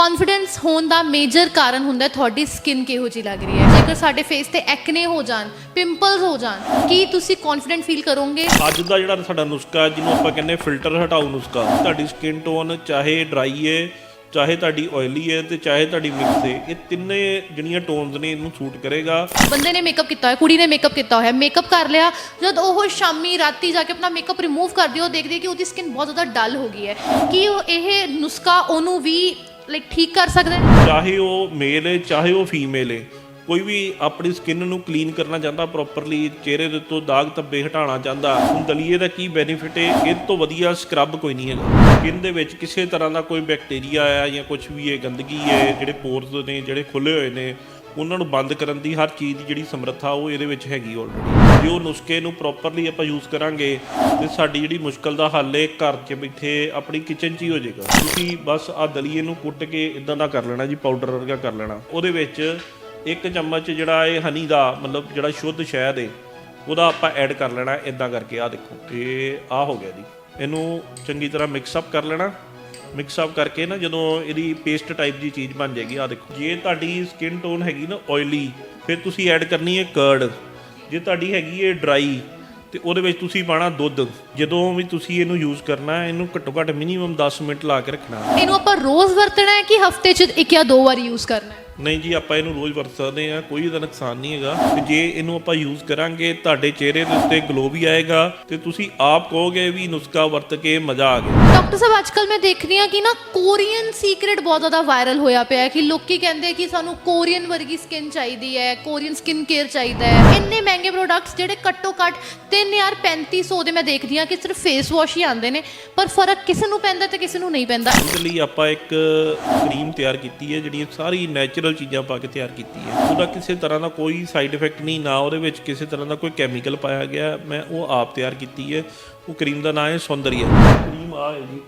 Confidence ਹੋਣ ਦਾ major ਕਾਰਨ ਹੁੰਦਾ ਹੈ ਤੁਹਾਡੀ ਸਕਿਨ ਕਿਹੋ ਜਿਹੀ ਲੱਗ ਰਹੀ ਹੈ। ਜੇਕਰ ਸਾਡੇ ਫੇਸ ਤੇ ਐਕਨੇ ਹੋ ਜਾਣ ਪਿੰਪਲਸ ਹੋ ਜਾਣ ਕੀ ਤੁਸੀਂ ਕੌਨਫੀਡੈਂਟ ਫੀਲ ਕਰੋਗੇ? ਅੱਜ ਦਾ ਜਿਹੜਾ ਸਾਡਾ ਨੁਸਖਾ ਜਿਹਨੂੰ ਆਪਾਂ ਕਹਿੰਦੇ ਫਿਲਟਰ ਹਟਾਓ ਨੁਸਖਾ ਤੁਹਾਡੀ ਸਕਿਨ ਟੋਨ ਚਾਹੇ ਡਰਾਈ ਹੈ ਚਾਹੇ ਤੁਹਾਡੀ ਆਇਲੀ ਹੈ ਤੇ ਚਾਹੇ ਤੁਹਾਡੀ ਮਿਕਸ ਹੈ ਇਹ ਤਿੰਨੇ ਜਿਹੜੀਆਂ ਟੋਨਸ ਨੇ ਇਹਨੂੰ ਸੂਟ ਕਰੇਗਾ। ਬੰਦੇ ਨੇ ਮੇਕਅਪ ਕੀਤਾ ਹੋਇਆ ਕੁੜੀ ਨੇ ਮੇਕਅਪ ਕੀਤਾ ਹੋਇਆ ਮੇਕਅਪ ਕਰ ਲਿਆ ਜਦ ਉਹ ਸ਼ਾਮੀ ਰਾਤੀ ਜਾ ਕੇ ਆਪਣਾ ਮੇਕਅਪ ਰਿਮੂਵ ਕਰਦੀ ਉਹ ਦੇਖਦੀ ਹੈ ਕਿ ਉਹਦੀ ਸਕਿਨ ਬਹੁਤ ਜ਼ਿਆਦਾ ਡਲ ਹੋ ਗਈ ਹੈ। ਕੀ ਉਹ ਇਹ ਨੁਸਖਾ ਉਹਨੂੰ ਵੀ ਲਾਈਕ ਠੀਕ ਕਰ ਸਕਦੇ ਚਾਹੇ ਉਹ ਮੇਲ ਹੈ, ਚਾਹੇ ਉਹ ਫੀਮੇਲ ਹੈ, ਕੋਈ ਵੀ ਆਪਣੀ ਸਕਿਨ ਨੂੰ ਕਲੀਨ ਕਰਨਾ ਚਾਹੁੰਦਾ ਪ੍ਰੋਪਰਲੀ ਚਿਹਰੇ ਦੇ ਉੱਤੋਂ ਦਾਗ ਧੱਬੇ ਹਟਾਉਣਾ ਚਾਹੁੰਦਾ, ਹੁਣ ਦਲੀਏ ਦਾ ਕੀ ਬੈਨੀਫਿਟ ਹੈ? ਇਹ ਤੋਂ ਵਧੀਆ ਸਕਰਬ ਕੋਈ ਨਹੀਂ ਹੈਗਾ। ਸਕਿਨ ਦੇ ਵਿੱਚ ਕਿਸੇ ਤਰ੍ਹਾਂ ਦਾ ਕੋਈ ਬੈਕਟੀਰੀਆ ਆ ਜਾਂ ਕੁਝ ਵੀ ਹੈ, ਗੰਦਗੀ ਹੈ, ਜਿਹੜੇ ਪੋਰਸ ਨੇ, ਜਿਹੜੇ ਖੁੱਲੇ ਹੋਏ ਨੇ ਉਹਨਾਂ ਨੂੰ ਬੰਦ ਕਰਨ ਦੀ ਹਰ ਚੀਜ਼ ਦੀ ਜਿਹੜੀ ਸਮਰੱਥਾ ਉਹ ਇਹਦੇ ਵਿੱਚ ਹੈਗੀ ਆਲਰੇਡੀ ਜੇ ਉਹ ਨੁਸਖੇ ਨੂੰ ਪ੍ਰੋਪਰਲੀ ਆਪਾਂ ਯੂਜ਼ ਕਰਾਂਗੇ, ਤੇ ਸਾਡੀ ਜਿਹੜੀ ਮੁਸ਼ਕਲ ਦਾ ਹੱਲ ਹੈ, ਘਰ 'ਚ ਬੈਠੇ ਆਪਣੀ ਕਿਚਨ 'ਚ ਹੀ ਹੋ ਜਾਏਗਾ। ਤੁਸੀਂ ਬਸ ਆ ਦਲੀਏ ਨੂੰ ਕੁੱਟ ਕੇ ਇਦਾਂ ਦਾ ਕਰ ਲੈਣਾ ਜੀ ਪਾਊਡਰ ਵਰਗਾ ਕਰ ਲੈਣਾ। ਉਹਦੇ ਵਿੱਚ ਇੱਕ ਚਮਚ ਜਿਹੜਾ ਇਹ ਹਨੀ ਦਾ, ਮਤਲਬ ਜਿਹੜਾ ਸ਼ੁੱਧ ਸ਼ਹਿਦ ਹੈ, ਉਹਦਾ ਆਪਾਂ ਐਡ ਕਰ ਲੈਣਾ ਇਦਾਂ ਕਰਕੇ। ਆ ਦੇਖੋ, ਤੇ ਆ ਹੋ ਗਿਆ ਜੀ। ਇਹਨੂੰ ਚੰਗੀ ਤਰ੍ਹਾਂ ਮਿਕਸ ਅਪ ਕਰ ਲੈਣਾ। ਮਿਕਸ ਅਪ ਕਰਕੇ ਨਾ ਜਦੋਂ ਇਹਦੀ ਪੇਸਟ ਟਾਈਪ ਦੀ ਚੀਜ਼ ਬਣ ਜਾਏਗੀ ਆ ਦੇਖੋ। ਜੇ ਤੁਹਾਡੀ ਸਕਿਨ ਟੋਨ ਹੈਗੀ ਨਾ ਆਇਲੀ ਫਿਰ ਤੁਸੀਂ ਐਡ ਕਰਨੀ ਹੈ ਕਰਡ ਜੇ ਤੁਹਾਡੀ ਹੈਗੀ ਹੈ ਡਰਾਈ ਤੇ ਉਹਦੇ ਵਿੱਚ ਤੁਸੀਂ ਪਾਣਾ ਦੁੱਧ। ਜਦੋਂ ਵੀ ਤੁਸੀਂ ਇਹਨੂੰ ਯੂਜ਼ ਕਰਨਾ, ਇਹਨੂੰ ਘੱਟੋ ਘੱਟ ਮਿਨੀਮਮ 10 ਮਿੰਟ ਲਾ ਕੇ ਰੱਖਣਾ। ਇਹਨੂੰ ਆਪਾਂ ਰੋਜ਼ ਵਰਤਣਾ ਹੈ ਕਿ ਹਫ਼ਤੇ 'ਚ ਇੱਕ ਜਾਂ ਦੋ ਵਾਰ ਯੂਜ਼ ਕਰਨਾ ਹੈ? ਨਹੀਂ ਜੀ ਆਪਾਂ ਇਹਨੂੰ ਰੋਜ਼ ਵਰਤ ਸਕਦੇ ਆ ਕੋਈ ਇਹਦਾ ਨੁਕਸਾਨ ਨਹੀਂ ਹੈਗਾ। ਤੇ ਜੇ ਇਹਨੂੰ ਆਪਾਂ ਯੂਜ਼ ਕਰਾਂਗੇ ਤੁਹਾਡੇ ਚਿਹਰੇ ਦੇ ਉੱਤੇ ਗਲੋ ਵੀ ਆਏਗਾ ਤੇ ਤੁਸੀਂ ਆਪ ਕਹੋਗੇ ਵੀ ਨੁਸਖਾ ਵਰਤ ਕੇ ਮਜ਼ਾ ਆ ਗਿਆ। ਡਾਕਟਰ ਸਾਹਿਬ ਅੱਜਕੱਲ ਮੈਂ ਦੇਖ ਰਹੀ ਹਾਂ ਕਿ ਨਾ ਕੋਰੀਅਨ ਸੀਕ੍ਰੇਟ ਬਹੁਤ ਜ਼ਿਆਦਾ ਵਾਇਰਲ ਹੋਇਆ ਪਿਆ ਹੈ ਕਿ ਲੋਕੀ ਕਹਿੰਦੇ ਕਿ ਸਾਨੂੰ ਕੋਰੀਅਨ ਵਰਗੀ ਸਕਿਨ ਚਾਹੀਦੀ ਹੈ ਕੋਰੀਅਨ ਸਕਿਨ ਕੇਅਰ ਚਾਹੀਦਾ ਹੈ। ਇੰਨੇ ਮਹਿੰਗੇ ਪ੍ਰੋਡਕਟਸ ਜਿਹੜੇ ਘੱਟੋ ਘੱਟ 3350 ਦੇ ਮੈਂ ਦੇਖਦੀ ਹਾਂ ਕਿ ਸਿਰਫ ਫੇਸ ਵਾਸ਼ ਹੀ ਆਉਂਦੇ ਨੇ ਪਰ ਫ਼ਰਕ ਕਿਸੇ ਨੂੰ ਪੈਂਦਾ ਤੇ ਕਿਸੇ ਨੂੰ ਨਹੀਂ ਪੈਂਦਾ। ਉਹਦੇ ਲਈ ਆਪਾਂ ਇੱਕ ਕਰੀਮ ਤਿਆਰ ਕੀਤੀ ਹੈ ਜਿਹੜੀ ਸਾਰੀ ਨੈਚੁਰਲ ਚੀਜ਼ਾਂ ਪਾ ਕੇ ਤਿਆਰ ਕੀਤੀ ਹੈ। ਉਹਦਾ ਕਿਸੇ ਤਰ੍ਹਾਂ ਦਾ ਕੋਈ ਸਾਈਡ ਇਫੈਕਟ ਨਹੀਂ, ਨਾ ਉਹਦੇ ਵਿੱਚ ਕਿਸੇ ਤਰ੍ਹਾਂ ਦਾ ਕੋਈ ਕੈਮੀਕਲ ਪਾਇਆ ਗਿਆ। ਮੈਂ ਉਹ ਆਪ ਤਿਆਰ ਕੀਤੀ ਹੈ। ਉਹ ਕਰੀਮ ਦਾ ਨਾਮ ਹੈ ਸੌਂਦਰੀਆ। ਕਰੀਮ ਆ ਹੈ ਜੀ।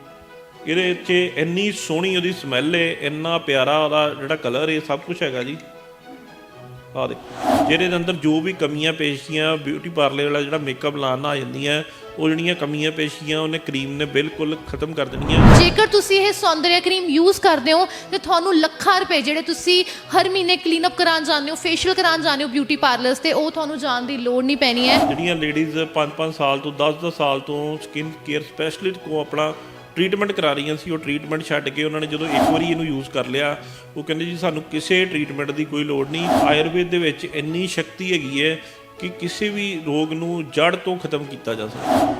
ਇਹਦੇ ਵਿੱਚ ਇੰਨੀ ਸੋਹਣੀ ਉਹਦੀ ਸਮੈਲ ਹੈ, ਇੰਨਾ ਪਿਆਰਾ ਉਹਦਾ ਜਿਹੜਾ ਕਲਰ ਹੈ, ਸਭ ਕੁਝ ਹੈਗਾ ਜੀ। ਆ ਦੇਖੋ, ਜਿਹਦੇ ਅੰਦਰ ਜੋ ਵੀ ਕਮੀਆਂ ਪੇਸ਼ੀਆਂ ਬਿਊਟੀ ਪਾਰਲਰ ਵਾਲਾ ਜਿਹੜਾ ਮੇਕਅਪ ਲਾਉਣ ਨਾਲ ਆ ਜਾਂਦੀਆਂ ਉਹ ਜਿਹੜੀਆਂ ਕਮੀਆਂ ਪੇਸ਼ੀਆਂ ਉਹਨੇ ਕਰੀਮ ਨੇ ਬਿਲਕੁਲ ਖਤਮ ਕਰ ਦੇਣੀਆਂ। ਜੇਕਰ ਤੁਸੀਂ ਇਹ ਸੌਂਦਰਿਆ ਕਰੀਮ ਯੂਜ਼ ਕਰਦੇ ਹੋ ਤੇ ਤੁਹਾਨੂੰ ਲੱਖਾਂ ਰੁਪਏ ਜਿਹੜੇ ਤੁਸੀਂ ਹਰ ਮਹੀਨੇ ਕਲੀਨ ਅਪ ਕਰਾਉਣ ਜਾਂਦੇ ਹੋ ਫੇਸ਼ੀਅਲ ਕਰਾਉਣ ਜਾਂਦੇ ਹੋ ਬਿਊਟੀ ਪਾਰਲਰਸ ਤੇ ਉਹ ਤੁਹਾਨੂੰ ਜਾਣ ਦੀ ਲੋੜ ਨਹੀਂ ਪੈਣੀ ਹੈ। ਜਿਹੜੀਆਂ ਲੇਡੀਜ਼ 5-5 ਸਾਲ ਤੋਂ 10-10 ਸਾਲ ਤੋਂ ਸਕਿਨ ਕੇਅਰ ਸਪੈਸ਼ਲਿਸਟ ਕੋ ਆਪਣਾ ਟ੍ਰੀਟਮੈਂਟ ਕਰਾ ਰਹੀਆਂ ਸੀ ਉਹ ਟ੍ਰੀਟਮੈਂਟ ਛੱਡ ਕੇ ਉਹਨਾਂ ਨੇ ਜਦੋਂ ਇੱਕ ਵਾਰੀ ਇਹਨੂੰ ਯੂਜ਼ ਕਰ ਲਿਆ ਉਹ ਕਹਿੰਦੇ ਜੀ ਸਾਨੂੰ ਕਿਸੇ ਟ੍ਰੀਟਮੈਂਟ ਦੀ ਕੋਈ ਲੋੜ ਨਹੀਂ। ਆਯੁਰਵੇਦ ਦੇ ਵਿੱਚ ਇੰਨੀ ਸ਼ਕਤੀ ਹੈਗੀ ਹੈ ਕਿ ਕਿਸੇ ਵੀ ਰੋਗ ਨੂੰ ਜੜ ਤੋਂ ਖਤਮ ਕੀਤਾ ਜਾ ਸਕਦਾ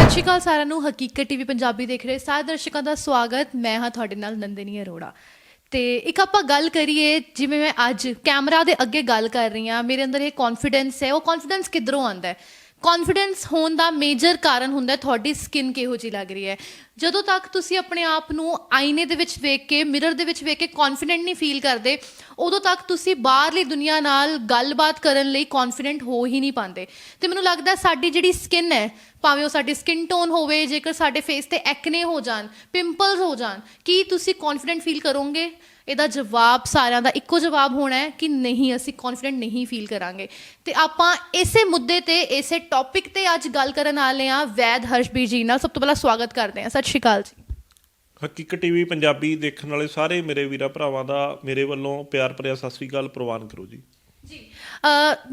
ਸਤਿ ਸ਼੍ਰੀ ਅਕਾਲ ਸਾਰਿਆਂ ਨੂੰ, ਹਕੀਕਤ ਟੀਵੀ ਪੰਜਾਬੀ ਦੇਖ ਰਹੇ ਸਾਰੇ ਦਰਸ਼ਕਾਂ ਦਾ ਸਵਾਗਤ। ਮੈਂ ਹਾਂ ਤੁਹਾਡੇ ਨਾਲ ਨੰਦਨੀ ਅਰੋੜਾ। ਤੇ ਇੱਕ ਆਪਾਂ ਗੱਲ ਕਰੀਏ, ਜਿਵੇਂ ਮੈਂ ਅੱਜ ਕੈਮਰਾ ਦੇ ਅੱਗੇ ਗੱਲ ਕਰ ਰਹੀ ਹਾਂ, ਮੇਰੇ ਅੰਦਰ ਇਹ ਕੌਨਫੀਡੈਂਸ ਹੈ, ਉਹ ਕੌਨਫੀਡੈਂਸ ਕਿੱਧਰੋਂ ਆਉਂਦਾ ਹੈ? ਕੌਨਫੀਡੈਂਸ ਹੋਣ ਦਾ ਮੇਜਰ ਕਾਰਨ ਹੁੰਦਾ ਤੁਹਾਡੀ ਸਕਿਨ ਕਿਹੋ ਜਿਹੀ ਲੱਗ ਰਹੀ ਹੈ। ਜਦੋਂ ਤੱਕ ਤੁਸੀਂ ਆਪਣੇ ਆਪ ਨੂੰ ਆਈਨੇ ਦੇ ਵਿੱਚ ਵੇਖ ਕੇ ਮਿਰਰ ਦੇ ਵਿੱਚ ਵੇਖ ਕੇ ਕੌਨਫੀਡੈਂਟ ਨਹੀਂ ਫੀਲ ਕਰਦੇ, ਉਦੋਂ ਤੱਕ ਤੁਸੀਂ ਬਾਹਰਲੀ ਦੁਨੀਆ ਨਾਲ ਗੱਲਬਾਤ ਕਰਨ ਲਈ ਕੌਨਫੀਡੈਂਟ ਹੋ ਹੀ ਨਹੀਂ ਪਾਉਂਦੇ। ਤੇ ਮੈਨੂੰ ਲੱਗਦਾ ਸਾਡੀ ਜਿਹੜੀ ਸਕਿਨ ਹੈ, ਭਾਵੇਂ ਉਹ ਸਾਡੀ ਸਕਿਨ ਟੋਨ ਹੋਵੇ, ਜੇਕਰ ਸਾਡੇ ਫੇਸ ਤੇ ਐਕਨੇ ਹੋ ਜਾਣ ਪਿੰਪਲਸ ਹੋ ਜਾਣ, ਕੀ ਤੁਸੀਂ ਕੌਨਫੀਡੈਂਟ ਫੀਲ ਕਰੋਗੇ? ਇਹਦਾ ਜਵਾਬ ਸਾਰਿਆਂ ਦਾ ਇੱਕੋ ਜਵਾਬ ਹੋਣਾ ਹੈ ਕਿ ਨਹੀਂ, ਅਸੀਂ ਕੌਨਫੀਡੈਂਟ ਨਹੀਂ ਫੀਲ ਕਰਾਂਗੇ। ਤੇ ਆਪਾਂ ਇਸੇ ਮੁੱਦੇ ਤੇ, ਇਸੇ ਟੌਪਿਕ ਤੇ ਅੱਜ ਗੱਲ ਕਰਨ ਵਾਲੇ ਆ ਵੈਦ ਹਰਸ਼ਬੀਰ ਜੀ ਨਾਲ। ਸਭ ਤੋਂ ਪਹਿਲਾਂ ਸਵਾਗਤ ਕਰਦੇ ਹਾਂ। ਸਤਿ ਸ਼੍ਰੀ ਅਕਾਲ ਜੀ। ਹਕੀਕਤ ਟੀਵੀ ਪੰਜਾਬੀ ਦੇਖਣ ਵਾਲੇ ਸਾਰੇ ਮੇਰੇ ਵੀਰਾਂ ਭਰਾਵਾਂ ਦਾ ਮੇਰੇ ਵੱਲੋਂ ਪਿਆਰ ਭਰਿਆ ਸਤਿ ਸ੍ਰੀ ਅਕਾਲ ਪ੍ਰਵਾਨ ਕਰੋ ਜੀ।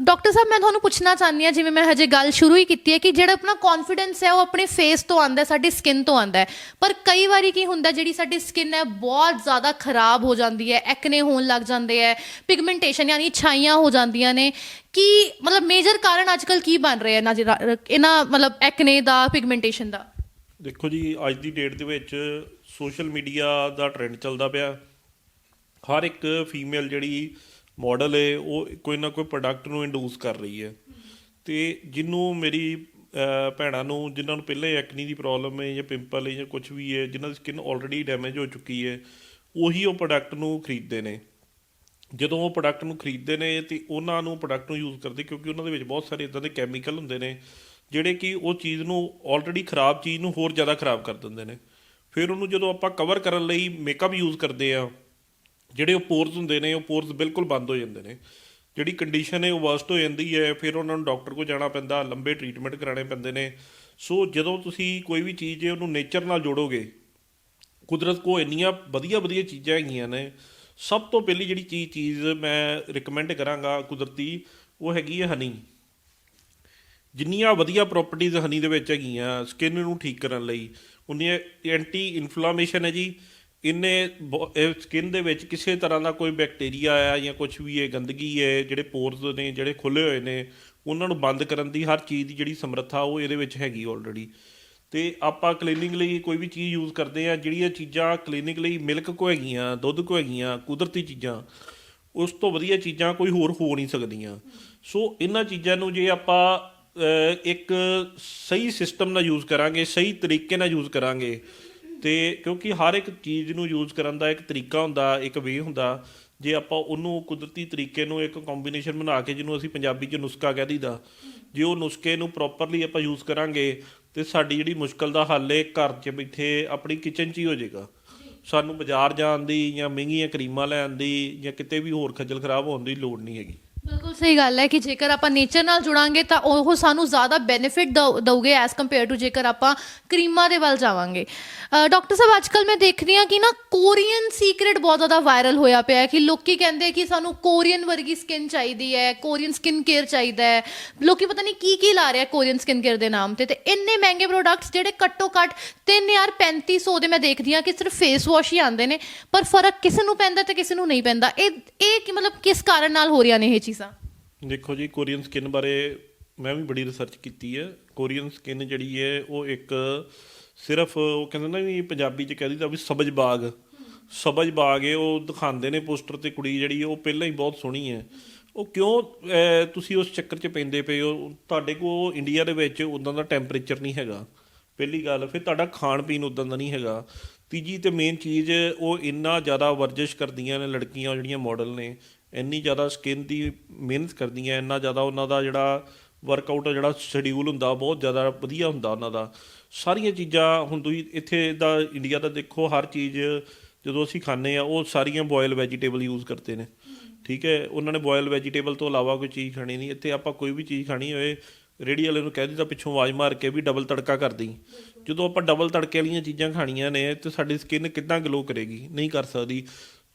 ਡਾਕਟਰ ਸਾਹਿਬ, ਮੈਂ ਤੁਹਾਨੂੰ ਪੁੱਛਣਾ ਚਾਹੁੰਦੀ ਹਾਂ, ਜਿਵੇਂ ਮੈਂ ਹਜੇ ਗੱਲ ਸ਼ੁਰੂ ਹੀ ਕੀਤੀ ਹੈ ਕਿ ਜਿਹੜਾ ਆਪਣਾ ਕੌਨਫੀਡੈਂਸ ਹੈ, ਉਹ ਆਪਣੇ ਫੇਸ ਤੋਂ ਆਉਂਦਾ ਹੈ, ਸਾਡੀ ਸਕਿਨ ਤੋਂ ਆਉਂਦਾ ਹੈ। ਪਰ ਕਈ ਵਾਰੀ ਕੀ ਹੁੰਦਾ, ਜਿਹੜੀ ਸਾਡੀ ਸਕਿਨ ਹੈ, ਬਹੁਤ ਜ਼ਿਆਦਾ ਖਰਾਬ ਹੋ ਜਾਂਦੀ ਹੈ ਐਕਨੇ ਹੋਣ ਲੱਗ ਜਾਂਦੇ ਹੈ ਪਿਗਮੈਂਟੇਸ਼ਨ ਯਾਨੀ ਛਾਈਆਂ ਹੋ ਜਾਂਦੀਆਂ ਨੇ। ਕੀ, ਮਤਲਬ ਮੇਜਰ ਕਾਰਨ ਅੱਜਕੱਲ ਕੀ ਬਣ ਰਿਹਾ ਇਹਨਾਂ ਜਿਹੜਾ ਇਹਨਾਂ, ਮਤਲਬ ਐਕਨੇ ਦਾ ਪਿਗਮੈਂਟੇਸ਼ਨ ਦਾ? ਦੇਖੋ ਜੀ, ਅੱਜ ਦੀ ਡੇਟ ਦੇ ਵਿੱਚ ਸੋਸ਼ਲ ਮੀਡੀਆ ਦਾ ਟ੍ਰੈਂਡ ਚੱਲਦਾ ਪਿਆ। ਹਰ ਇੱਕ ਫੀਮੇਲ ਜਿਹੜੀ ਮਾਡਲ ਹੈ, ਉਹ ਕੋਈ ਨਾ ਕੋਈ ਪ੍ਰੋਡਕਟ ਨੂੰ ਇੰਡਿਊਸ ਕਰ ਰਹੀ ਹੈ। ਤੇ ਜਿਹਨੂੰ ਮੇਰੀ ਭੈਣਾਂ ਨੂੰ, ਜਿਨ੍ਹਾਂ ਨੂੰ ਪਹਿਲਾਂ ਐਕਨੀ ਦੀ ਪ੍ਰੋਬਲਮ ਹੈ ਜਾਂ ਪਿੰਪਲ ਹੈ ਜਾਂ ਕੁਝ ਵੀ ਹੈ, ਜਿਨ੍ਹਾਂ ਦੀ ਸਕਿਨ ਆਲਰੇਡੀ ਡੈਮੇਜ ਹੋ ਚੁੱਕੀ ਹੈ, ਉਹੀ ਉਹ ਪ੍ਰੋਡਕਟ ਨੂੰ ਖਰੀਦਦੇ ਨੇ। ਜਦੋਂ ਉਹ ਪ੍ਰੋਡਕਟ ਨੂੰ ਖਰੀਦਦੇ ਨੇ ਤੇ ਉਹਨਾਂ ਨੂੰ ਪ੍ਰੋਡਕਟ ਨੂੰ ਯੂਜ਼ ਕਰਦੇ, ਕਿਉਂਕਿ ਉਹਨਾਂ ਦੇ ਵਿੱਚ ਬਹੁਤ ਸਾਰੇ ਇਦਾਂ ਦੇ ਕੈਮੀਕਲ ਹੁੰਦੇ ਨੇ, ਜਿਹੜੇ ਕਿ ਉਹ ਚੀਜ਼ ਨੂੰ ਆਲਰੇਡੀ ਖਰਾਬ ਚੀਜ਼ ਨੂੰ ਹੋਰ ਜ਼ਿਆਦਾ ਖਰਾਬ ਕਰ ਦਿੰਦੇ ਨੇ। ਫਿਰ ਉਹਨੂੰ ਜਦੋਂ ਆਪਾਂ ਕਵਰ ਕਰਨ ਲਈ ਮੇਕਅਪ ਯੂਜ਼ ਕਰਦੇ ਆ ਜਿਹੜੇ ਉਹ ਪੋਰਸ ਹੁੰਦੇ ਨੇ, ਉਹ ਪੋਰਸ ਬਿਲਕੁਲ ਬੰਦ ਹੋ ਜਾਂਦੇ ਨੇ। ਜਿਹੜੀ ਕੰਡੀਸ਼ਨ ਹੈ, ਉਹ ਵਰਸਟ ਹੋ ਜਾਂਦੀ ਹੈ, ਫਿਰ ਉਹਨਾਂ ਨੂੰ ਡਾਕਟਰ ਕੋਲ ਜਾਣਾ ਪੈਂਦਾ, ਲੰਬੇ ਟ੍ਰੀਟਮੈਂਟ ਕਰਾਣੇ ਪੈਂਦੇ ਨੇ। ਸੋ ਜਦੋਂ ਤੁਸੀਂ ਕੋਈ ਵੀ ਚੀਜ਼ ਹੈ ਉਹਨੂੰ ਨੇਚਰ ਨਾਲ ਜੋੜੋਗੇ, ਕੁਦਰਤ ਕੋ ਇੰਨੀਆਂ ਵਧੀਆ ਵਧੀਆ ਚੀਜ਼ਾਂ ਹੈਗੀਆਂ ਨੇ, ਸਭ ਤੋਂ ਪਹਿਲੀ ਜਿਹੜੀ ਚੀਜ਼ ਚੀਜ਼ ਮੈਂ ਰეკਮੈਂਡ ਕਰਾਂਗਾ ਕੁਦਰਤੀ, ਉਹ ਹੈਗੀ ਹੈ ਹਨੀ ਜਿੰਨੀਆਂ ਵਧੀਆ ਪ੍ਰਾਪਰਟੀਆਂ ਹਨੀ ਦੇ ਵਿੱਚ ਹੈਗੀਆਂ ਸਕਿਨ ਨੂੰ ਠੀਕ ਕਰਨ ਲਈ, ਉਨੀਆਂ ਐਂਟੀ ਇਨਫਲਾਮੇਸ਼ਨ ਹੈ ਜੀ। ਇਹਨੇ ਸਕਿਨ ਦੇ ਵਿੱਚ ਕਿਸੇ ਤਰ੍ਹਾਂ ਦਾ ਕੋਈ ਬੈਕਟੀਰੀਆ ਆ ਜਾਂ ਕੁਝ ਵੀ ਹੈ ਗੰਦਗੀ ਹੈ, ਜਿਹੜੇ ਪੋਰਸ ਨੇ, ਜਿਹੜੇ ਖੁੱਲੇ ਹੋਏ ਨੇ, ਉਹਨਾਂ ਨੂੰ ਬੰਦ ਕਰਨ ਦੀ ਹਰ ਚੀਜ਼ ਦੀ ਜਿਹੜੀ ਸਮਰੱਥਾ ਉਹ ਇਹਦੇ ਵਿੱਚ ਹੈਗੀ ਆਲਰੇਡੀ ਤੇ ਆਪਾਂ ਕਲੀਨਿੰਗ ਲਈ ਕੋਈ ਵੀ ਚੀਜ਼ ਯੂਜ਼ ਕਰਦੇ ਆ ਜਿਹੜੀਆਂ ਚੀਜ਼ਾਂ ਕਲੀਨਿੰਗ ਲਈ ਮਿਲਕ ਕੋ ਹੈਗੀਆਂ, ਦੁੱਧ ਕੋ ਹੈਗੀਆਂ, ਕੁਦਰਤੀ ਚੀਜ਼ਾਂ, ਉਸ ਤੋਂ ਵਧੀਆ ਚੀਜ਼ਾਂ ਕੋਈ ਹੋਰ ਹੋ ਨਹੀਂ ਸਕਦੀਆਂ। ਸੋ ਇਹਨਾਂ ਚੀਜ਼ਾਂ ਨੂੰ ਜੇ ਆਪਾਂ ਇੱਕ ਸਹੀ ਸਿਸਟਮ ਨਾਲ ਯੂਜ਼ ਕਰਾਂਗੇ, ਸਹੀ ਤਰੀਕੇ ਨਾਲ ਯੂਜ਼ ਕਰਾਂਗੇ ਤੇ ਕਿਉਂਕਿ ਹਰ ਇੱਕ ਚੀਜ਼ ਨੂੰ ਯੂਜ਼ ਕਰਨ ਦਾ ਇੱਕ ਤਰੀਕਾ ਹੁੰਦਾ, ਇੱਕ ਵੇ ਹੁੰਦਾ। ਜੇ ਆਪਾਂ ਉਹਨੂੰ ਕੁਦਰਤੀ ਤਰੀਕੇ ਨੂੰ ਇੱਕ ਕੰਬੀਨੇਸ਼ਨ ਬਣਾ ਕੇ ਜਿਹਨੂੰ ਅਸੀਂ ਪੰਜਾਬੀ 'ਚ ਨੁਸਖਾ ਕਹਿ ਦਈਦਾ, ਜੇ ਉਹ ਨੁਸਖੇ ਨੂੰ ਪ੍ਰੋਪਰਲੀ ਆਪਾਂ ਯੂਜ਼ ਕਰਾਂਗੇ, ਤੇ ਸਾਡੀ ਜਿਹੜੀ ਮੁਸ਼ਕਲ ਦਾ ਹੱਲ ਹੈ ਘਰ 'ਚ ਬੈਠੇ ਆਪਣੀ ਕਿਚਨ 'ਚ ਹੀ ਹੋ ਜਾਏਗਾ। ਸਾਨੂੰ ਬਾਜ਼ਾਰ ਜਾਣ ਦੀ ਜਾਂ ਮਹਿੰਗੀਆਂ ਕਰੀਮਾਂ ਲੈਣ ਦੀ ਜਾਂ ਕਿਤੇ ਵੀ ਹੋਰ ਖੱਜਲ ਖਰਾਬ ਹੋਣ ਦੀ ਲੋੜ ਨਹੀਂ ਹੈਗੀ। ਬਿਲਕੁਲ ਸਹੀ ਗੱਲ ਹੈ ਕਿ ਜੇਕਰ ਆਪਾਂ ਨੇਚਰ ਨਾਲ ਜੁੜਾਂਗੇ ਤਾਂ ਉਹ ਸਾਨੂੰ ਜ਼ਿਆਦਾ ਬੈਨੀਫਿਟ ਦਊਗੇ ਐਸ ਕੰਪੇਅਰ ਟੂ ਜੇਕਰ ਆਪਾਂ ਕਰੀਮਾਂ ਦੇ ਵੱਲ ਜਾਵਾਂਗੇ। ਡਾਕਟਰ ਸਾਹਿਬ ਅੱਜਕੱਲ ਮੈਂ ਦੇਖਦੀ ਹਾਂ ਕਿ ਨਾ ਕੋਰੀਅਨ ਸੀਕ੍ਰੇਟ ਬਹੁਤ ਜ਼ਿਆਦਾ ਵਾਇਰਲ ਹੋਇਆ ਪਿਆ ਹੈ ਕਿ ਲੋਕੀ ਕਹਿੰਦੇ ਕਿ ਸਾਨੂੰ ਕੋਰੀਅਨ ਵਰਗੀ ਸਕਿਨ ਚਾਹੀਦੀ ਹੈ ਕੋਰੀਅਨ ਸਕਿਨ ਕੇਅਰ ਚਾਹੀਦਾ ਹੈ। ਲੋਕੀ ਪਤਾ ਨਹੀਂ ਕੀ ਕੀ ਲਾ ਰਿਹਾ ਕੋਰੀਅਨ ਸਕਿਨ ਕੇਅਰ ਦੇ ਨਾਮ ਤੇ ਤੇ ਇੰਨੇ ਮਹਿੰਗੇ ਪ੍ਰੋਡਕਟਸ ਜਿਹੜੇ ਘੱਟੋ ਘੱਟ 3350 ਦੇ ਮੈਂ ਦੇਖਦੀ ਹਾਂ ਕਿ ਸਿਰਫ ਫੇਸ ਵਾਸ਼ ਹੀ ਆਉਂਦੇ ਨੇ, ਪਰ ਫ਼ਰਕ ਕਿਸੇ ਨੂੰ ਪੈਂਦਾ ਤੇ ਕਿਸੇ ਨੂੰ ਨਹੀਂ ਪੈਂਦਾ। ਇਹ ਇਹ ਕਿ ਮਤਲਬ ਕਿਸ ਕਾਰਨ ਨਾਲ ਹੋ ਰਿਹਾ ਨੇ ਇਹ ਚੀਜ਼? ਦੇਖੋ ਜੀ, ਕੋਰੀਅਨ ਸਕਿਨ ਬਾਰੇ ਮੈਂ ਵੀ ਬੜੀ ਰਿਸਰਚ ਕੀਤੀ ਹੈ। ਕੋਰੀਅਨ ਸਕਿਨ ਜਿਹੜੀ ਹੈ, ਉਹ ਇੱਕ ਸਿਰਫ ਉਹ ਕਹਿੰਦੇ ਨਾ ਵੀ ਪੰਜਾਬੀ ਚ ਕਹਿ ਦਿੰਦਾ ਵੀ ਸਬਜ ਬਾਗ। ਸਬਜ ਬਾਗ ਹੈ ਉਹ ਦਿਖਾਉਂਦੇ ਨੇ ਪੋਸਟਰ ਤੇ ਕੁੜੀ ਜਿਹੜੀ, ਉਹ ਪਹਿਲਾਂ ਹੀ ਬਹੁਤ ਸੋਹਣੀ ਹੈ। ਉਹ ਕਿਉਂ ਤੁਸੀਂ ਉਸ ਚੱਕਰ 'ਚ ਪੈਂਦੇ ਪਏ ਹੋ? ਤੁਹਾਡੇ ਕੋਲ ਇੰਡੀਆ ਦੇ ਵਿੱਚ ਉਦਾਂ ਦਾ ਟੈਂਪਰੇਚਰ ਨਹੀਂ ਹੈਗਾ। ਪਹਿਲੀ ਗੱਲ, ਫਿਰ ਤੁਹਾਡਾ ਖਾਣ ਪੀਣ ਉਦਾਂ ਦਾ ਨਹੀਂ ਹੈਗਾ। ਤੀਜੀ ਤੇ ਮੇਨ ਚੀਜ਼, ਉਹ ਇੰਨਾ ਜ਼ਿਆਦਾ ਵਰਜਿਸ਼ ਕਰਦੀਆਂ ਨੇ ਲੜਕੀਆਂ ਜਿਹੜੀਆਂ ਮਾਡਲ ਨੇ। ਇੰਨੀ ਜ਼ਿਆਦਾ ਸਕਿਨ ਦੀ ਮਿਹਨਤ ਕਰਦੀਆਂ, ਇੰਨਾ ਜ਼ਿਆਦਾ ਉਹਨਾਂ ਦਾ ਜਿਹੜਾ ਵਰਕਆਊਟ ਜਿਹੜਾ ਸ਼ਡਿਊਲ ਹੁੰਦਾ, ਬਹੁਤ ਜ਼ਿਆਦਾ ਵਧੀਆ ਹੁੰਦਾ ਉਹਨਾਂ ਦਾ। ਸਾਰੀਆਂ ਚੀਜ਼ਾਂ ਹੁਣ ਤੁਸੀਂ ਇੱਥੇ ਦਾ ਇੰਡੀਆ ਦਾ ਦੇਖੋ, ਹਰ ਚੀਜ਼ ਜਦੋਂ ਅਸੀਂ ਖਾਂਦੇ ਆ ਉਹ ਸਾਰੀਆਂ ਬੋਇਲ ਵੈਜੀਟੇਬਲ ਯੂਜ਼ ਕਰਦੇ ਨੇ। ਠੀਕ ਹੈ, ਉਹਨਾਂ ਨੇ ਬੋਇਲ ਵੈਜੀਟੇਬਲ ਤੋਂ ਇਲਾਵਾ ਕੋਈ ਚੀਜ਼ ਖਾਣੀ ਨਹੀਂ। ਇੱਥੇ ਆਪਾਂ ਕੋਈ ਵੀ ਚੀਜ਼ ਖਾਣੀ ਹੋਏ ਰੇੜੀ ਵਾਲੇ ਨੂੰ ਕਹਿ ਦਿੱਤਾ ਪਿੱਛੋਂ ਆਵਾਜ਼ ਮਾਰ ਕੇ ਵੀ ਡਬਲ ਤੜਕਾ ਕਰ ਦੇਈ। ਜਦੋਂ ਆਪਾਂ ਡਬਲ ਤੜਕੇ ਵਾਲੀਆਂ ਚੀਜ਼ਾਂ ਖਾਣੀਆਂ ਨੇ, ਤੇ ਸਾਡੀ ਸਕਿਨ ਕਿੱਦਾਂ ਗਲੋ ਕਰੇਗੀ? ਨਹੀਂ ਕਰ ਸਕਦੀ।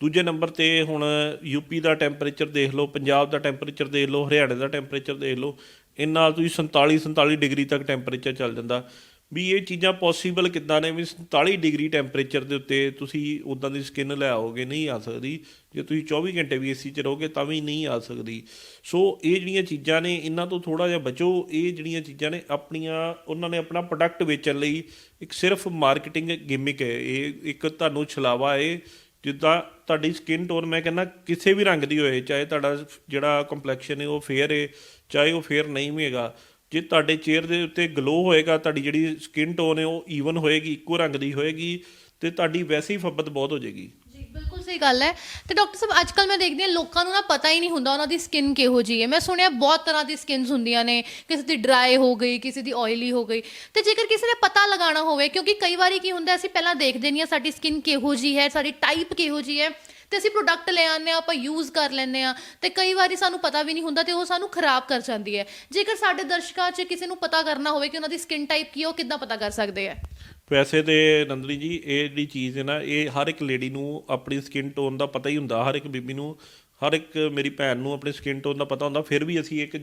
ਦੂਜੇ ਨੰਬਰ ਤੇ ਹੁਣ ਯੂਪੀ ਦਾ ਟੈਂਪਰੇਚਰ ਦੇਖ ਲਓ, ਪੰਜਾਬ ਦਾ ਟੈਂਪਰੇਚਰ ਦੇਖ ਲਓ, ਹਰਿਆਣੇ ਦਾ ਟੈਂਪਰੇਚਰ ਦੇਖ ਲਓ ਇਹਨਾਂ ਨਾਲ ਤੁਸੀਂ 47 47 ਡਿਗਰੀ ਤੱਕ ਟੈਂਪਰੇਚਰ ਚੱਲ ਜਾਂਦਾ। ਵੀ ਇਹ ਚੀਜ਼ਾਂ ਪੋਸੀਬਲ ਕਿੱਦਾਂ ਨੇ? ਵੀ 47 ਡਿਗਰੀ ਟੈਂਪਰੇਚਰ ਦੇ ਉੱਤੇ ਤੁਸੀਂ ਉਦਾਂ ਦੀ ਸਕਿਨ ਲੈ ਆਓਗੇ, ਨਹੀਂ ਆ ਸਕਦੀ। ਜੇ ਤੁਸੀਂ 24 ਘੰਟੇ ਵੀ ਏਸੀ 'ਚ ਰਹੋਗੇ, ਤਾਂ ਵੀ ਨਹੀਂ ਆ ਸਕਦੀ। ਸੋ ਇਹ ਜਿਹੜੀਆਂ ਚੀਜ਼ਾਂ ਨੇ, ਇਹਨਾਂ ਤੋਂ ਥੋੜਾ ਜਿਹਾ ਬਚੋ। ਇਹ ਜਿਹੜੀਆਂ ਚੀਜ਼ਾਂ ਨੇ, ਆਪਣੀਆਂ, ਉਹਨਾਂ ਨੇ ਆਪਣਾ ਪ੍ਰੋਡਕਟ ਵੇਚਣ ਲਈ ਇੱਕ ਸਿਰਫ ਮਾਰਕੀਟਿੰਗ ਗਿਮਿਕ ਹੈ। ਇਹ ਇੱਕ ਤੁਹਾਨੂੰ ਛਲਾਵਾ ਹੈ। ਜਿੱਦਾਂ ਤੁਹਾਡੀ ਸਕਿਨ ਟੋਨ ਮੈਂ ਕਹਿੰਦਾ ਕਿਸੇ ਵੀ ਰੰਗ ਦੀ ਹੋਏ, ਚਾਹੇ ਤੁਹਾਡਾ ਜਿਹੜਾ ਕੰਪਲੈਕਸ਼ਨ ਹੈ ਉਹ ਫੇਅਰ ਹੈ ਚਾਹੇ ਉਹ ਫੇਅਰ ਨਹੀਂ ਵੀ ਹੈਗਾ। ਜੇ ਤੁਹਾਡੇ ਚਿਹਰੇ ਦੇ ਉੱਤੇ ਗਲੋ ਹੋਏਗਾ, ਤੁਹਾਡੀ ਜਿਹੜੀ ਸਕਿਨ ਟੋਨ ਹੈ ਉਹ ਈਵਨ ਹੋਏਗੀ, ਇੱਕੋ ਰੰਗ ਦੀ ਹੋਏਗੀ, ਤੇ ਤੁਹਾਡੀ ਵੈਸੇ ਹੀ ਫੱਬਤ ਬਹੁਤ ਹੋ ਜਾਏਗੀ। ਸਹੀ ਗੱਲ ਹੈ। ਤੇ ਡਾਕਟਰ ਸਾਹਿਬ ਅੱਜ ਕੱਲ ਮੈਂ ਦੇਖਦੀ ਹਾਂ, ਲੋਕਾਂ ਨੂੰ ਨਾ ਪਤਾ ਹੀ ਨਹੀਂ ਹੁੰਦਾ ਉਹਨਾਂ ਦੀ ਸਕਿਨ ਕਿਹੋ ਜੀ ਹੈ। ਮੈਂ ਸੁਣਿਆ ਬਹੁਤ ਤਰ੍ਹਾਂ ਦੀ ਸਕਿਨਸ ਹੁੰਦੀਆਂ ਨੇ। ਕਿਸੇ ਦੀ ਡਰਾਈ ਹੋ ਗਈ, ਕਿਸੇ ਦੀ ਆਇਲੀ ਹੋ ਗਈ। ਤੇ ਜੇਕਰ ਕਿਸੇ ਨੇ ਪਤਾ ਲਗਾਉਣਾ ਹੋਵੇ, ਕਿਉਂਕਿ ਕਈ ਵਾਰੀ ਕੀ ਹੁੰਦਾ, ਅਸੀਂ ਪਹਿਲਾਂ ਦੇਖਦੇ ਨਹੀਂ ਆ ਸਾਡੀ ਸਕਿਨ ਕਿਹੋ ਜੀ ਹੈ, ਸਾਡੀ ਟਾਈਪ ਕਿਹੋ ਜੀ ਹੈ। ਤੇ ਅਸੀਂ ਪ੍ਰੋਡਕਟ ਲੈ ਆਉਂਦੇ ਆ ਆਪਾਂ ਯੂਜ਼ ਕਰ ਲੈਂਦੇ ਆ ਤੇ ਕਈ ਵਾਰੀ ਸਾਨੂੰ ਪਤਾ ਵੀ ਨਹੀਂ ਹੁੰਦਾ ਤੇ ਉਹ ਸਾਨੂੰ ਖਰਾਬ ਕਰ ਜਾਂਦੀ ਹੈ। ਜੇਕਰ ਸਾਡੇ ਦਰਸ਼ਕਾਂ 'ਚ ਕਿਸੇ ਨੂੰ ਪਤਾ ਕਰਨਾ ਹੋਵੇ ਕਿ ਉਹਨਾਂ ਦੀ ਸਕਿਨ ਟਾਈਪ ਕੀ ਹੈ, ਉਹ ਕਿੱਦਾਂ ਪਤਾ ਕਰ ਸਕਦੇ ਆ ਵੈਸੇ ਤੇ ਨੰਦਨੀ ਜੀ, ਇਹ ਜਿਹੜੀ ਚੀਜ਼ ਹੈ ਨਾ, ਇਹ ਹਰ ਇੱਕ ਲੇਡੀ ਨੂੰ ਆਪਣੀ ਸਕਿਨ ਟੋਨ ਦਾ ਪਤਾ ਹੀ ਹੁੰਦਾ, ਹਰ ਇੱਕ ਬੀਬੀ ਨੂੰ, ਹਰ ਇੱਕ ਮੇਰੀ ਭੈਣ ਨੂੰ ਆਪਣੀ ਸਕਿਨ ਟੋਨ ਦਾ ਪਤਾ ਹੁੰਦਾ। ਫਿਰ ਵੀ ਅਸੀਂ ਇੱਕ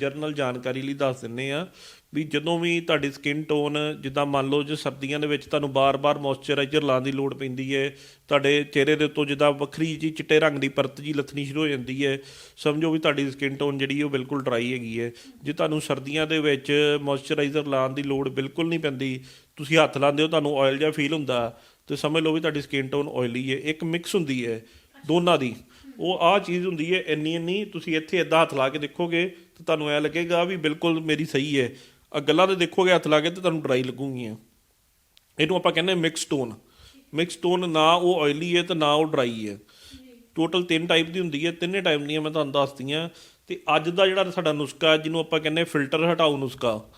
ਜਰਨਲ ਜਾਣਕਾਰੀ ਲਈ ਦੱਸ ਦਿੰਨੇ ਆ ਵੀ ਜਦੋਂ ਵੀ ਤੁਹਾਡੀ ਸਕਿਨ ਟੋਨ ਜਿੱਦਾਂ ਮੰਨ ਲਓ ਜੇ ਸਰਦੀਆਂ ਦੇ ਵਿੱਚ ਤੁਹਾਨੂੰ ਬਾਰ-ਬਾਰ ਮੋਇਸਚਰਾਈਜ਼ਰ ਲਾਉਣ ਦੀ ਲੋੜ ਪੈਂਦੀ ਹੈ, ਤੁਹਾਡੇ ਚਿਹਰੇ ਦੇ ਉੱਤੋਂ ਜਿੱਦਾਂ ਵੱਖਰੀ ਜੀ ਚਿੱਟੇ ਰੰਗ ਦੀ ਪਰਤ ਜੀ ਲੱਥਣੀ ਸ਼ੁਰੂ ਹੋ ਜਾਂਦੀ ਹੈ, ਸਮਝੋ ਵੀ ਤੁਹਾਡੀ ਸਕਿਨ ਟੋਨ ਜਿਹੜੀ ਉਹ ਬਿਲਕੁਲ ਡਰਾਈ ਹੈਗੀ ਹੈ। ਜੇ ਤੁਹਾਨੂੰ ਸਰਦੀਆਂ ਦੇ ਵਿੱਚ ਮੋਇਸਚਰਾਈਜ਼ਰ ਲਾਉਣ ਦੀ ਲੋੜ ਬਿਲਕੁਲ ਨਹੀਂ ਪੈਂਦੀ ਤੁਸੀਂ ਹੱਥ ਲਾਉਂਦੇ ਹੋ, ਤੁਹਾਨੂੰ ਆਇਲ ਜਿਹਾ ਫੀਲ ਹੁੰਦਾ ਤੇ ਸਮਝ ਲਓ ਵੀ ਤੁਹਾਡੀ ਸਕਿਨ ਟੋਨ ਆਇਲੀ ਹੈ, ਇੱਕ ਮਿਕਸ ਹੁੰਦੀ ਹੈ ਦੋਨਾਂ ਦੀ। ਉਹ ਆਹ ਚੀਜ਼ ਹੁੰਦੀ ਹੈ ਇੰਨੀ ਇੰਨੀ, ਤੁਸੀਂ ਇੱਥੇ ਇਦਾਂ ਹੱਥ ਲਾ ਕੇ ਦੇਖੋਗੇ, ਤਾਂ ਤੁਹਾਨੂੰ ਐ ਲੱਗੇਗਾ ਵੀ ਬਿਲਕੁਲ ਮੇਰੀ ਸਹੀ ਹੈ। ਆ ਗੱਲਾਂ ਤੇ ਦੇਖੋਗੇ ਹੱਥ ਲਾ ਕੇ ਤੇ ਤੁਹਾਨੂੰ ਡਰਾਈ ਲੱਗੂਗੀਆਂ। ਇਹਨੂੰ ਆਪਾਂ ਕਹਿੰਦੇ ਮਿਕਸ ਟੋਨ ਮਿਕਸ ਟੋਨ ਨਾ ਉਹ ਆਇਲੀ ਹੈ ਤੇ ਨਾ ਉਹ ਡਰਾਈ ਹੈ। ਟੋਟਲ ਤਿੰਨ ਟਾਈਪ ਦੀ ਹੁੰਦੀ ਹੈ, ਤਿੰਨੇ ਟਾਈਪ ਦੀਆਂ ਮੈਂ ਤੁਹਾਨੂੰ ਦੱਸਤੀਆਂ। ਤੇ ਅੱਜ ਦਾ ਜਿਹੜਾ ਸਾਡਾ ਨੁਸਖਾ, ਜਿਹਨੂੰ ਆਪਾਂ ਕਹਿੰਦੇ ਫਿਲਟਰ ਹਟਾਓ ਨੁਸਖਾ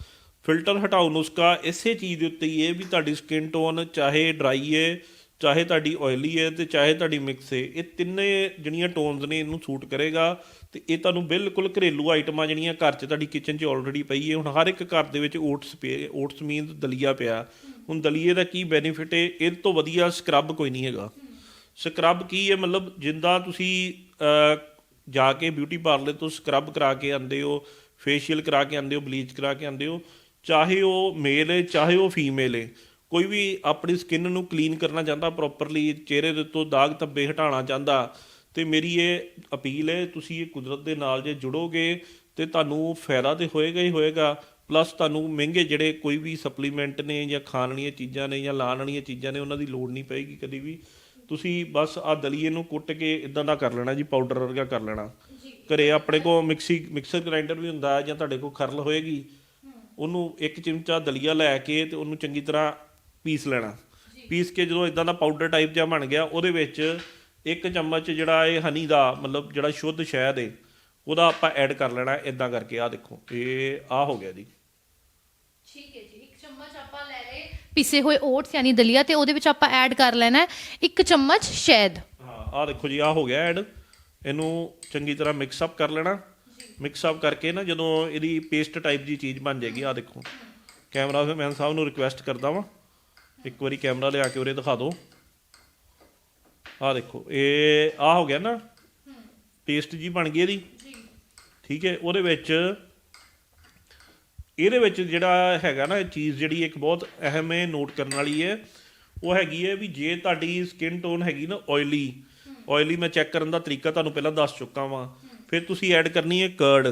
ਫਿਲਟਰ ਹਟਾਓ ਨੁਸਖਾ ਇਸੇ ਚੀਜ਼ ਦੇ ਉੱਤੇ ਹੀ ਹੈ ਵੀ ਤੁਹਾਡੀ ਸਕਿਨ ਟੋਨ ਚਾਹੇ ਡਰਾਈ ਹੈ ਚਾਹੇ ਤੁਹਾਡੀ ਆਇਲੀ ਹੈ ਤੇ ਚਾਹੇ ਤੁਹਾਡੀ ਮਿਕਸ ਹੈ ਇਹ ਤਿੰਨੇ ਜਿਹੜੀਆਂ ਟੋਨਸ ਨੇ ਇਹਨੂੰ ਸੂਟ ਕਰੇਗਾ ਤੇ ਇਹ ਤੁਹਾਨੂੰ ਬਿਲਕੁਲ ਘਰੇਲੂ ਆਈਟਮਾਂ ਜਿਹੜੀਆਂ ਘਰ 'ਚ ਤੁਹਾਡੀ ਕਿਚਨ 'ਚ ਆਲਰੇਡੀ ਪਈ ਹੈ ਹੁਣ ਹਰ ਇੱਕ ਘਰ ਦੇ ਵਿੱਚ ਓਟਸ ਪਏ ਓਟਸ ਮੀਨਸ ਦਲੀਆ ਪਿਆ। ਹੁਣ ਦਲੀਏ ਦਾ ਕੀ ਬੈਨੀਫਿਟ ਹੈ ਇਹ ਤੋਂ ਵਧੀਆ ਸਕਰਬ ਕੋਈ ਨਹੀਂ ਹੈਗਾ। ਸਕਰਬ ਕੀ ਹੈ ਮਤਲਬ ਜਿੰਦਾ ਤੁਸੀਂ ਜਾ ਕੇ ਬਿਊਟੀ ਪਾਰਲਰ ਤੋਂ ਸਕਰਬ ਕਰਾ ਕੇ ਆਂਦੇ ਹੋ ਫੇਸ਼ੀਅਲ ਕਰਾ ਕੇ ਆਂਦੇ ਹੋ ਬਲੀਚ ਕਰਾ ਕੇ ਆਂਦੇ ਹੋ ਚਾਹੇ ਉਹ ਮੇਲ ਹੈ ਚਾਹੇ ਉਹ ਫੀਮੇਲ ਹੈ ਕੋਈ ਵੀ ਆਪਣੀ ਸਕਿਨ ਨੂੰ ਕਲੀਨ ਕਰਨਾ ਚਾਹੁੰਦਾ ਪ੍ਰੋਪਰਲੀ ਚਿਹਰੇ ਦੇ ਉੱਤੋਂ ਦਾਗ ਧੱਬੇ ਹਟਾਉਣਾ ਚਾਹੁੰਦਾ ਤੇ ਮੇਰੀ ਇਹ ਅਪੀਲ ਹੈ ਤੁਸੀਂ ਇਹ ਕੁਦਰਤ ਦੇ ਨਾਲ ਜੇ ਜੁੜੋਗੇ ਤੇ ਤੁਹਾਨੂੰ ਫਾਇਦਾ ਤੇ ਹੋਏਗਾ ਹੀ ਹੋਏਗਾ ਪਲੱਸ ਤੁਹਾਨੂੰ ਮਹਿੰਗੇ ਜਿਹੜੇ ਕੋਈ ਵੀ ਸਪਲੀਮੈਂਟ ਨੇ ਜਾਂ ਖਾਣ ਵਾਲੀਆਂ ਚੀਜ਼ਾਂ ਨੇ ਜਾਂ ਲਾਉਣ ਵਾਲੀਆਂ ਚੀਜ਼ਾਂ ਨੇ ਉਹਨਾਂ ਦੀ ਲੋੜ ਨਹੀਂ ਪਏਗੀ ਕਦੀ ਵੀ। ਤੁਸੀਂ ਬਸ ਆ ਦਲੀਏ ਨੂੰ ਕੁੱਟ ਕੇ ਇਦਾਂ ਦਾ ਕਰ ਲੈਣਾ ਜੀ ਪਾਊਡਰ ਵਰਗਾ ਕਰ ਲੈਣਾ। ਘਰੇ ਆਪਣੇ ਕੋਲ ਮਿਕਸੀ ਮਿਕਸਰ ਗ੍ਰਾਈਂਡਰ ਵੀ ਹੁੰਦਾ ਜਾਂ ਤੁਹਾਡੇ ਕੋਲ ਖਰਲ ਹੋਏਗੀ ਉਹਨੂੰ ਇੱਕ ਚਮਚਾ ਦਲੀਆ ਲੈ ਕੇ ਤੇ ਉਹਨੂੰ ਚੰਗੀ ਤਰ੍ਹਾਂ ਪੀਸ ਲੈਣਾ। ਪੀਸ ਕੇ ਜਦੋਂ ਇਦਾਂ ਦਾ ਪਾਊਡਰ ਟਾਈਪ ਜਿਹਾ ਬਣ ਗਿਆ ਉਹਦੇ ਵਿੱਚ ਇੱਕ ਚਮਚ ਜਿਹੜਾ ਇਹ ਹਨੀ ਦਾ ਮਤਲਬ ਜਿਹੜਾ ਸ਼ੁੱਧ ਸ਼ਹਿਦ ਹੈ ਉਹਦਾ ਆਪਾਂ ਐਡ ਕਰ ਲੈਣਾ ਇਦਾਂ ਕਰਕੇ। ਆ ਦੇਖੋ ਇਹ ਆ ਹੋ ਗਿਆ ਜੀ। ਠੀਕ ਹੈ ਜੀ ਇੱਕ ਚਮਚ ਆਪਾਂ ਲੈ ਲਏ ਪਿਸੇ ਹੋਏ ਓਟਸ ਯਾਨੀ ਦਲੀਆ ਤੇ ਉਹਦੇ ਵਿੱਚ ਆਪਾਂ ਐਡ ਕਰ ਲੈਣਾ ਇੱਕ ਚਮਚ ਸ਼ਹਿਦ। ਹਾਂ ਆ ਦੇਖੋ ਜੀ ਆ ਹੋ ਗਿਆ ਐਡ ਇਹਨੂੰ ਚੰਗੀ ਤਰ੍ਹਾਂ ਮਿਕਸ ਅਪ ਕਰ ਲੈਣਾ। ਮਿਕਸ ਅਪ ਕਰਕੇ ਨਾ ਜਦੋਂ ਇਹਦੀ ਪੇਸਟ ਟਾਈਪ ਦੀ ਚੀਜ਼ ਬਣ ਜਾਏਗੀ ਆ ਦੇਖੋ। ਕੈਮਰਾਮੈਨ ਸਾਹਿਬ ਨੂੰ ਰਿਕੁਐਸਟ ਕਰਦਾ ਵਾਂ। ਇੱਕ ਵਾਰੀ ਕੈਮਰਾ ਲਿਆ ਕੇ ਉਰੇ ਦਿਖਾ ਦਿਓ। ਆ ਦੇਖੋ ਇਹ ਆ ਹੋ ਗਿਆ ਨਾ? ਪੇਸਟ ਜੀ ਬਣ ਗਈ ਇਹਦੀ? ਠੀਕ ਹੈ ਉਹਦੇ ਵਿੱਚ ਇਹਦੇ ਵਿੱਚ ਜਿਹੜਾ ਹੈਗਾ ਨਾ ਇਹ ਚੀਜ਼ ਜਿਹੜੀ ਇੱਕ ਬਹੁਤ ਅਹਿਮ ਹੈ ਨੋਟ ਕਰਨ ਵਾਲੀ ਹੈ ਉਹ ਹੈਗੀ ਹੈ ਵੀ ਜੇ ਤੁਹਾਡੀ ਸਕਿਨ ਟੋਨ ਹੈਗੀ ਨਾ ਆਇਲੀ ਆਇਲੀ ਮੈਂ ਚੈੱਕ ਕਰਨ ਦਾ ਤਰੀਕਾ ਤੁਹਾਨੂੰ ਪਹਿਲਾਂ ਦੱਸ ਚੁੱਕਾ ਵਾਂ। ਫਿਰ ਤੁਸੀਂ ਐਡ ਕਰਨੀ ਹੈ ਕਰਡ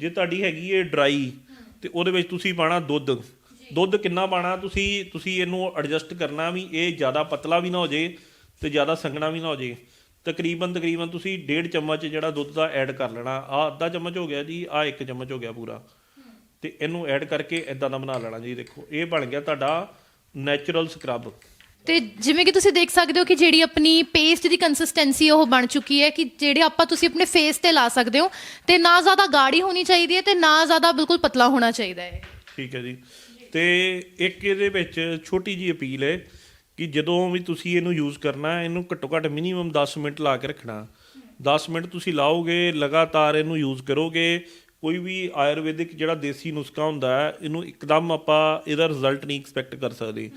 ਜੇ। ਤੁਹਾਡੀ ਹੈਗੀ ਹੈ ਡਰਾਈ ਤੇ ਉਹਦੇ ਵਿੱਚ ਤੁਸੀਂ ਪਾਣਾ ਦੁੱਧ। ਦੁੱਧ ਕਿੰਨਾ ਪਾਣਾ ਤੁਸੀਂ ਤੁਸੀਂ ਇਹਨੂੰ ਐਡਜਸਟ ਕਰਨਾ ਵੀ ਇਹ ਜ਼ਿਆਦਾ ਪਤਲਾ ਵੀ ਨਾ ਹੋ ਜੇ ਤੇ ਜ਼ਿਆਦਾ ਸੰਘਣਾ ਵੀ ਨਾ ਹੋ ਜੇ। ਤਕਰੀਬਨ ਤਕਰੀਬਨ ਤੁਸੀਂ ਡੇਢ ਚਮਚ ਜਿਹੜਾ ਦੁੱਧ ਦਾ ਐਡ ਕਰ ਲੈਣਾ। ਆ ਅੱਧਾ ਚਮਚ ਹੋ ਗਿਆ ਜੀ ਆ ਇੱਕ ਚਮਚ ਹੋ ਗਿਆ ਪੂਰਾ। ਤੇ ਇਹਨੂੰ ਐਡ ਕਰਕੇ ਇਦਾਂ ਦਾ ਬਣਾ ਲੈਣਾ ਜੀ ਦੇਖੋ। ਇਹ ਬਣ ਗਿਆ ਤੁਹਾਡਾ ਨੈਚੁਰਲ ਸਕਰਬ ਤੇ ਜਿਵੇਂ ਕਿ ਤੁਸੀਂ ਦੇਖ ਸਕਦੇ ਹੋ ਕਿ ਜਿਹੜੀ ਆਪਣੀ ਪੇਸਟ ਦੀ ਕੰਸਿਸਟੈਂਸੀ ਉਹ ਬਣ ਚੁੱਕੀ ਹੈ ਕਿ ਜਿਹੜੇ ਆਪਾਂ ਤੁਸੀਂ ਆਪਣੇ ਫੇਸ ਤੇ ਲਾ ਸਕਦੇ ਹੋ ਤੇ ਨਾ ਜ਼ਿਆਦਾ ਗਾੜੀ ਹੋਣੀ ਚਾਹੀਦੀ ਹੈ ਤੇ ਨਾ ਜ਼ਿਆਦਾ ਬਿਲਕੁਲ ਪਤਲਾ ਹੋਣਾ ਚਾਹੀਦਾ ਹੈ। ਠੀਕ ਹੈ ਜੀ। ਤੇ ਇੱਕ ਇਹਦੇ ਵਿੱਚ ਛੋਟੀ ਜੀ ਅਪੀਲ ਹੈ ਕਿ ਜਦੋਂ ਵੀ ਤੁਸੀਂ ਇਹਨੂੰ ਯੂਜ਼ ਕਰਨਾ, ਇਹਨੂੰ ਘੱਟੋ ਘੱਟ ਮਿਨੀਮਮ 10 ਮਿੰਟ ਲਾ ਕੇ ਰੱਖਣਾ। 10 ਮਿੰਟ ਤੁਸੀਂ ਲਾਓਗੇ, ਲਗਾਤਾਰ ਇਹਨੂੰ ਯੂਜ਼ ਕਰੋਗੇ, ਕੋਈ ਵੀ ਆਯੁਰਵੈਦਿਕ ਜਿਹੜਾ ਦੇਸੀ ਨੁਸਖਾ ਹੁੰਦਾ ਹੈ, ਇਹਨੂੰ ਇੱਕਦਮ ਆਪਾਂ ਇਹਦਾ ਰਿਜ਼ਲਟ ਨਹੀਂ ਐਕਸਪੈਕਟ ਕਰ ਸਕਦੇ।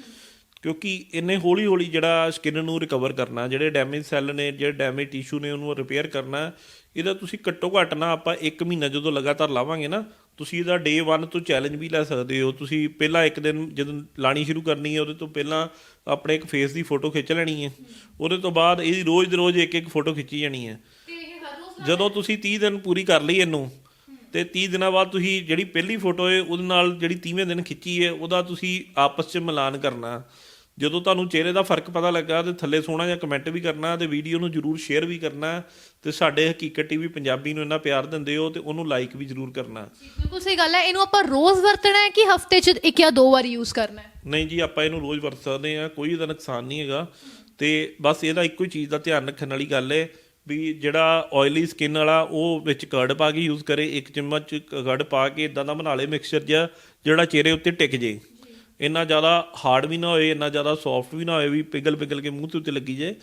ਕਿਉਂਕਿ ਇਹਨੇ ਹੌਲੀ ਹੌਲੀ ਜਿਹੜਾ ਸਕਿਨ ਨੂੰ ਰਿਕਵਰ ਕਰਨਾ ਜਿਹੜੇ ਡੈਮੇਜ ਸੈੱਲ ਨੇ ਜਿਹੜੇ ਡੈਮੇਜ ਟਿਸ਼ੂ ਨੇ ਉਹਨੂੰ ਰਿਪੇਅਰ ਕਰਨਾ ਇਹਦਾ ਤੁਸੀਂ ਘੱਟੋ ਘੱਟ ਨਾ ਆਪਾਂ 1 ਮਹੀਨਾ ਜਦੋਂ ਲਗਾਤਾਰ ਲਾਵਾਂਗੇ ਨਾ ਤੁਸੀਂ ਇਹਦਾ ਡੇ 1 ਤੋਂ ਚੈਲੰਜ ਵੀ ਲੈ ਸਕਦੇ ਹੋ। ਤੁਸੀਂ ਪਹਿਲਾਂ ਇੱਕ ਦਿਨ ਜਦੋਂ ਲਾਣੀ ਸ਼ੁਰੂ ਕਰਨੀ ਹੈ ਉਹਦੇ ਤੋਂ ਪਹਿਲਾਂ ਆਪਣੇ ਇੱਕ ਫੇਸ ਦੀ ਫੋਟੋ ਖਿੱਚ ਲੈਣੀ ਹੈ। ਉਹਦੇ ਤੋਂ ਬਾਅਦ ਇਹਦੀ ਰੋਜ਼ ਦੇ ਰੋਜ਼ ਇੱਕ ਇੱਕ ਫੋਟੋ ਖਿੱਚੀ ਜਾਣੀ ਹੈ। ਜਦੋਂ ਤੁਸੀਂ 30 ਦਿਨ ਪੂਰੀ ਕਰ ਲਈ ਇਹਨੂੰ ਤੇ 30 ਦਿਨਾਂ ਬਾਅਦ ਤੁਸੀਂ ਜਿਹੜੀ ਪਹਿਲੀ ਫੋਟੋ ਹੈ ਉਹਦੇ ਨਾਲ ਜਿਹੜੀ 30ਵੇਂ ਦਿਨ ਖਿੱਚੀ ਹੈ ਉਹਦਾ ਤੁਸੀਂ ਆਪਸ 'ਚ ਮਿਲਾਨ ਕਰਨਾ। ਜਦੋਂ ਤੁਹਾਨੂੰ ਚਿਹਰੇ ਦਾ ਫ਼ਰਕ ਪਤਾ ਲੱਗਾ ਤੇ ਥੱਲੇ ਸੋਹਣਾ ਜਿਹਾ ਕਮੈਂਟ ਵੀ ਕਰਨਾ ਤੇ ਵੀਡੀਓ ਨੂੰ ਜਰੂਰ ਸ਼ੇਅਰ ਵੀ ਕਰਨਾ ਤੇ ਸਾਡੇ ਹਕੀਕਤ ਟੀਵੀ ਪੰਜਾਬੀ ਨੂੰ ਇੰਨਾ ਪਿਆਰ ਦਿੰਦੇ ਹੋ ਤੇ ਉਹਨੂੰ ਲਾਈਕ ਵੀ ਜਰੂਰ ਕਰਨਾ। ਬਿਲਕੁਲ ਸਹੀ ਗੱਲ ਹੈ। ਇਹਨੂੰ ਆਪਾਂ ਰੋਜ਼ ਵਰਤਣਾ ਹੈ ਕਿ ਹਫ਼ਤੇ 'ਚ ਇੱਕ ਜਾਂ ਦੋ ਵਾਰ ਯੂਜ਼ ਕਰਨਾ ਹੈ? ਨਹੀਂ ਜੀ ਆਪਾਂ ਇਹਨੂੰ ਰੋਜ਼ ਵਰਤ ਸਕਦੇ ਆ ਕੋਈ ਇਹਦਾ ਨੁਕਸਾਨ ਨਹੀਂ ਹੈਗਾ। ਤੇ ਬਸ ਇਹਦਾ ਇੱਕੋ ਹੀ ਚੀਜ਼ ਦਾ ਧਿਆਨ ਰੱਖਣ ਵਾਲੀ ਗੱਲ ਹੈ ਵੀ ਜਿਹੜਾ ਆਇਲੀ ਸਕਿਨ ਵਾਲਾ ਉਹ ਵਿੱਚ ਕਰਡ ਪਾ ਕੇ ਯੂਜ਼ ਕਰੇ ਇੱਕ ਚਮਚ ਕਰਡ ਪਾ ਕੇ ਇਦਾਂ ਦਾ ਬਣਾ ਲੇ ਮਿਕਸਚਰ ਜਿਹਾ ਜਿਹੜਾ ਚਿਹਰੇ ਉੱਤੇ ਟਿਕ ਜੇ। ਇੰਨਾ ਜ਼ਿਆਦਾ ਹਾਰਡ ਵੀ ਨਾ ਹੋਏ, ਇੰਨਾ ਜ਼ਿਆਦਾ ਸੌਫਟ ਵੀ ਨਾ ਹੋਏ, ਵੀ ਪਿਗਲ ਪਿਗਲ ਕੇ ਮੂੰਹ ਤੇ ਉੱਤੇ ਲੱਗੀ ਜੇ।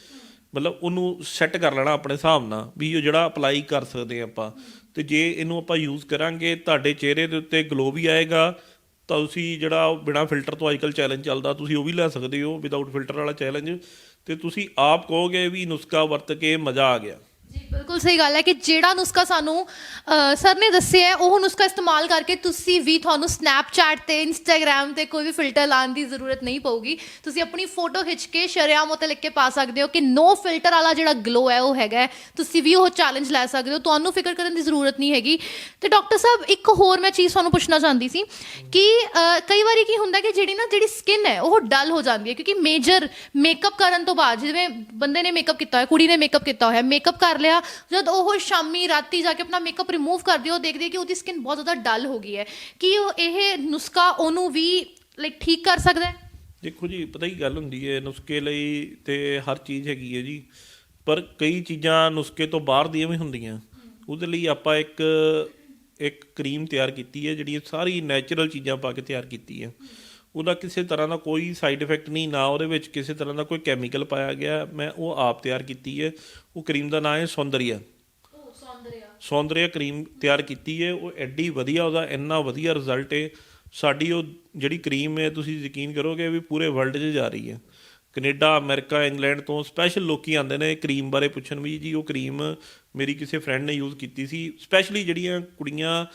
ਮਤਲਬ ਉਹਨੂੰ ਸੈੱਟ ਕਰ ਲੈਣਾ ਆਪਣੇ ਹਿਸਾਬ ਨਾਲ ਵੀ ਉਹ ਜਿਹੜਾ ਅਪਲਾਈ ਕਰ ਸਕਦੇ ਆ ਆਪਾਂ। ਤੇ ਜੇ ਇਹਨੂੰ ਆਪਾਂ ਯੂਜ਼ ਕਰਾਂਗੇ, ਤੁਹਾਡੇ ਚਿਹਰੇ ਦੇ ਉੱਤੇ ਗਲੋ ਵੀ ਆਏਗਾ, ਤਾਂ ਤੁਸੀਂ ਜਿਹੜਾ ਬਿਨਾ ਫਿਲਟਰ ਤੋਂ ਅੱਜਕੱਲ ਚੈਲੰਜ ਚੱਲਦਾ, ਤੁਸੀਂ ਉਹ ਵੀ ਲੈ ਸਕਦੇ ਹੋ ਵਿਦਆਊਟ ਫਿਲਟਰ ਵਾਲਾ ਚੈਲੰਜ ਤੇ ਤੁਸੀਂ ਆਪ ਕਹੋਗੇ ਵੀ ਨੁਸਖਾ ਵਰਤ ਕੇ ਮਜ਼ਾ ਆ ਗਿਆ। ਜੀ ਬਿਲਕੁਲ ਸਹੀ ਗੱਲ ਹੈ ਕਿ ਜਿਹੜਾ ਨੁਸਖਾ ਸਾਨੂੰ ਅ, ਸਰ ਨੇ ਦੱਸਿਆ ਹੈ ਉਹ ਨੁਸਖਾ ਇਸਤੇਮਾਲ ਕਰਕੇ ਤੁਸੀਂ ਵੀ ਤੁਹਾਨੂੰ ਸਨੈਪਚੈਟ ਤੇ ਇੰਸਟਾਗ੍ਰam ਤੇ ਕੋਈ ਵੀ ਫਿਲਟਰ ਲਾਉਣ ਦੀ ਜ਼ਰੂਰਤ ਨਹੀਂ ਪਊਗੀ ਤੁਸੀਂ ਆਪਣੀ ਫੋਟੋ ਖਿੱਚ ਕੇ ਸ਼ਰਿਆਮ ਉੱਤੇ ਲਿਖ ਕੇ ਪਾ ਸਕਦੇ ਹੋ ਕਿ ਨੋ ਫਿਲਟਰ ਵਾਲਾ ਜਿਹੜਾ ਗਲੋ ਹੈ ਉਹ ਹੈਗਾ ਹੈ। ਤੁਸੀਂ ਵੀ ਉਹ ਚੈਲੰਜ ਲੈ ਸਕਦੇ ਹੋ ਤੁਹਾਨੂੰ ਫਿਕਰ ਕਰਨ ਦੀ ਜ਼ਰੂਰਤ ਨਹੀਂ ਹੈਗੀ ਤੇ ਡਾਕਟਰ ਸਾਹਿਬ ਇੱਕ ਹੋਰ ਮੈਂ ਚੀਜ਼ ਤੁਹਾਨੂੰ ਪੁੱਛਣਾ ਚਾਹੁੰਦੀ ਸੀ ਕਿ ਅ, ਕਈ ਵਾਰੀ ਕੀ ਹੁੰਦਾ ਕਿ ਜਿਹੜੀ ਨਾ ਜਿਹੜੀ ਸਕਿਨ ਹੈ ਉਹ ਡਲ ਹੋ ਜਾਂਦੀ ਹੈ ਕਿਉਂਕਿ ਮੇਜਰ ਮੇਕਅਪ ਕਰਨ ਤੋਂ ਬਾਅਦ ਜਿਵੇਂ ਬੰਦੇ ਨੇ ਮੇਕਅਪ ਕੀਤਾ ਹੋਇਆ ਕੁੜੀ ਨੇ ਮੇਕਅਪ ਕੀਤਾ ਹੋਇਆ ਮੇਕਅਪ ਕਰ ਲਿਆ। ਜਦ ਉਹ ਸ਼ਾਮੀ ਰਾਤੀ ਜਾ ਕੇ ਆਪਣਾ ਮੇਕਅਪ ਰਿਮੂਵ ਕਰਦੀ ਹੈ, ਉਹ ਦੇਖਦੀ ਹੈ ਕਿ ਉਹਦੀ ਸਕਿਨ ਬਹੁਤ ਜ਼ਿਆਦਾ ਡਲ ਹੋ ਗਈ ਹੈ। ਕੀ ਉਹ ਇਹ ਨੁਸਖਾ ਉਹਨੂੰ ਵੀ ਲਾਈਕ ਠੀਕ ਕਰ ਸਕਦਾ ਹੈ? ਦੇਖੋ ਜੀ ਪਤਾ ਹੀ ਗੱਲ ਹੁੰਦੀ ਹੈ ਨੁਸਖੇ ਲਈ ਤੇ ਹਰ ਚੀਜ਼ ਹੈਗੀ ਹੈ ਜੀ। ਪਰ ਕਈ ਚੀਜ਼ਾਂ ਨੁਸਖੇ ਤੋਂ ਬਾਹਰ ਦੀਆਂ ਵੀ ਹੁੰਦੀਆਂ। ਉਹਦੇ ਲਈ ਆਪਾਂ ਇੱਕ ਇੱਕ ਕਰੀਮ ਤਿਆਰ ਕੀਤੀ ਹੈ ਜਿਹੜੀ ਸਾਰੀ ਨੈਚੁਰਲ ਚੀਜ਼ਾਂ ਪਾ ਕੇ ਤਿਆਰ ਕੀਤੀ ਹੈ। ਉਹਦਾ ਕਿਸੇ ਤਰ੍ਹਾਂ ਦਾ ਕੋਈ ਸਾਈਡ ਇਫੈਕਟ ਨਹੀਂ ਨਾ ਉਹਦੇ ਵਿੱਚ ਕਿਸੇ ਤਰ੍ਹਾਂ ਦਾ ਕੋਈ ਕੈਮੀਕਲ ਪਾਇਆ ਗਿਆ। ਮੈਂ ਉਹ ਆਪ ਤਿਆਰ ਕੀਤੀ ਹੈ। ਉਹ ਕਰੀਮ ਦਾ ਨਾਮ ਹੈ ਸੌਂਦਰੀਆ ਸੌਂਦਰਿਆ ਕਰੀਮ ਤਿਆਰ ਕੀਤੀ ਹੈ। ਉਹ ਐਡੀ ਵਧੀਆ ਉਹਦਾ ਇੰਨਾ ਵਧੀਆ ਰਿਜ਼ਲਟ ਹੈ। ਸਾਡੀ ਉਹ ਜਿਹੜੀ ਕਰੀਮ ਹੈ ਤੁਸੀਂ ਯਕੀਨ ਕਰੋਗੇ ਵੀ ਪੂਰੇ ਵਰਲਡ 'ਚ ਜਾ ਰਹੀ ਹੈ। ਕੈਨੇਡਾ ਅਮਰੀਕਾ ਇੰਗਲੈਂਡ ਤੋਂ ਸਪੈਸ਼ਲ ਲੋਕੀ ਆਉਂਦੇ ਨੇ ਕਰੀਮ ਬਾਰੇ ਪੁੱਛਣ ਵੀ। ਜੀ ਉਹ ਕਰੀਮ ਮੇਰੀ ਕਿਸੇ ਫਰੈਂਡ ਨੇ ਯੂਜ਼ ਕੀਤੀ ਸੀ। ਸਪੈਸ਼ਲੀ ਜਿਹੜੀਆਂ ਕੁੜੀਆਂ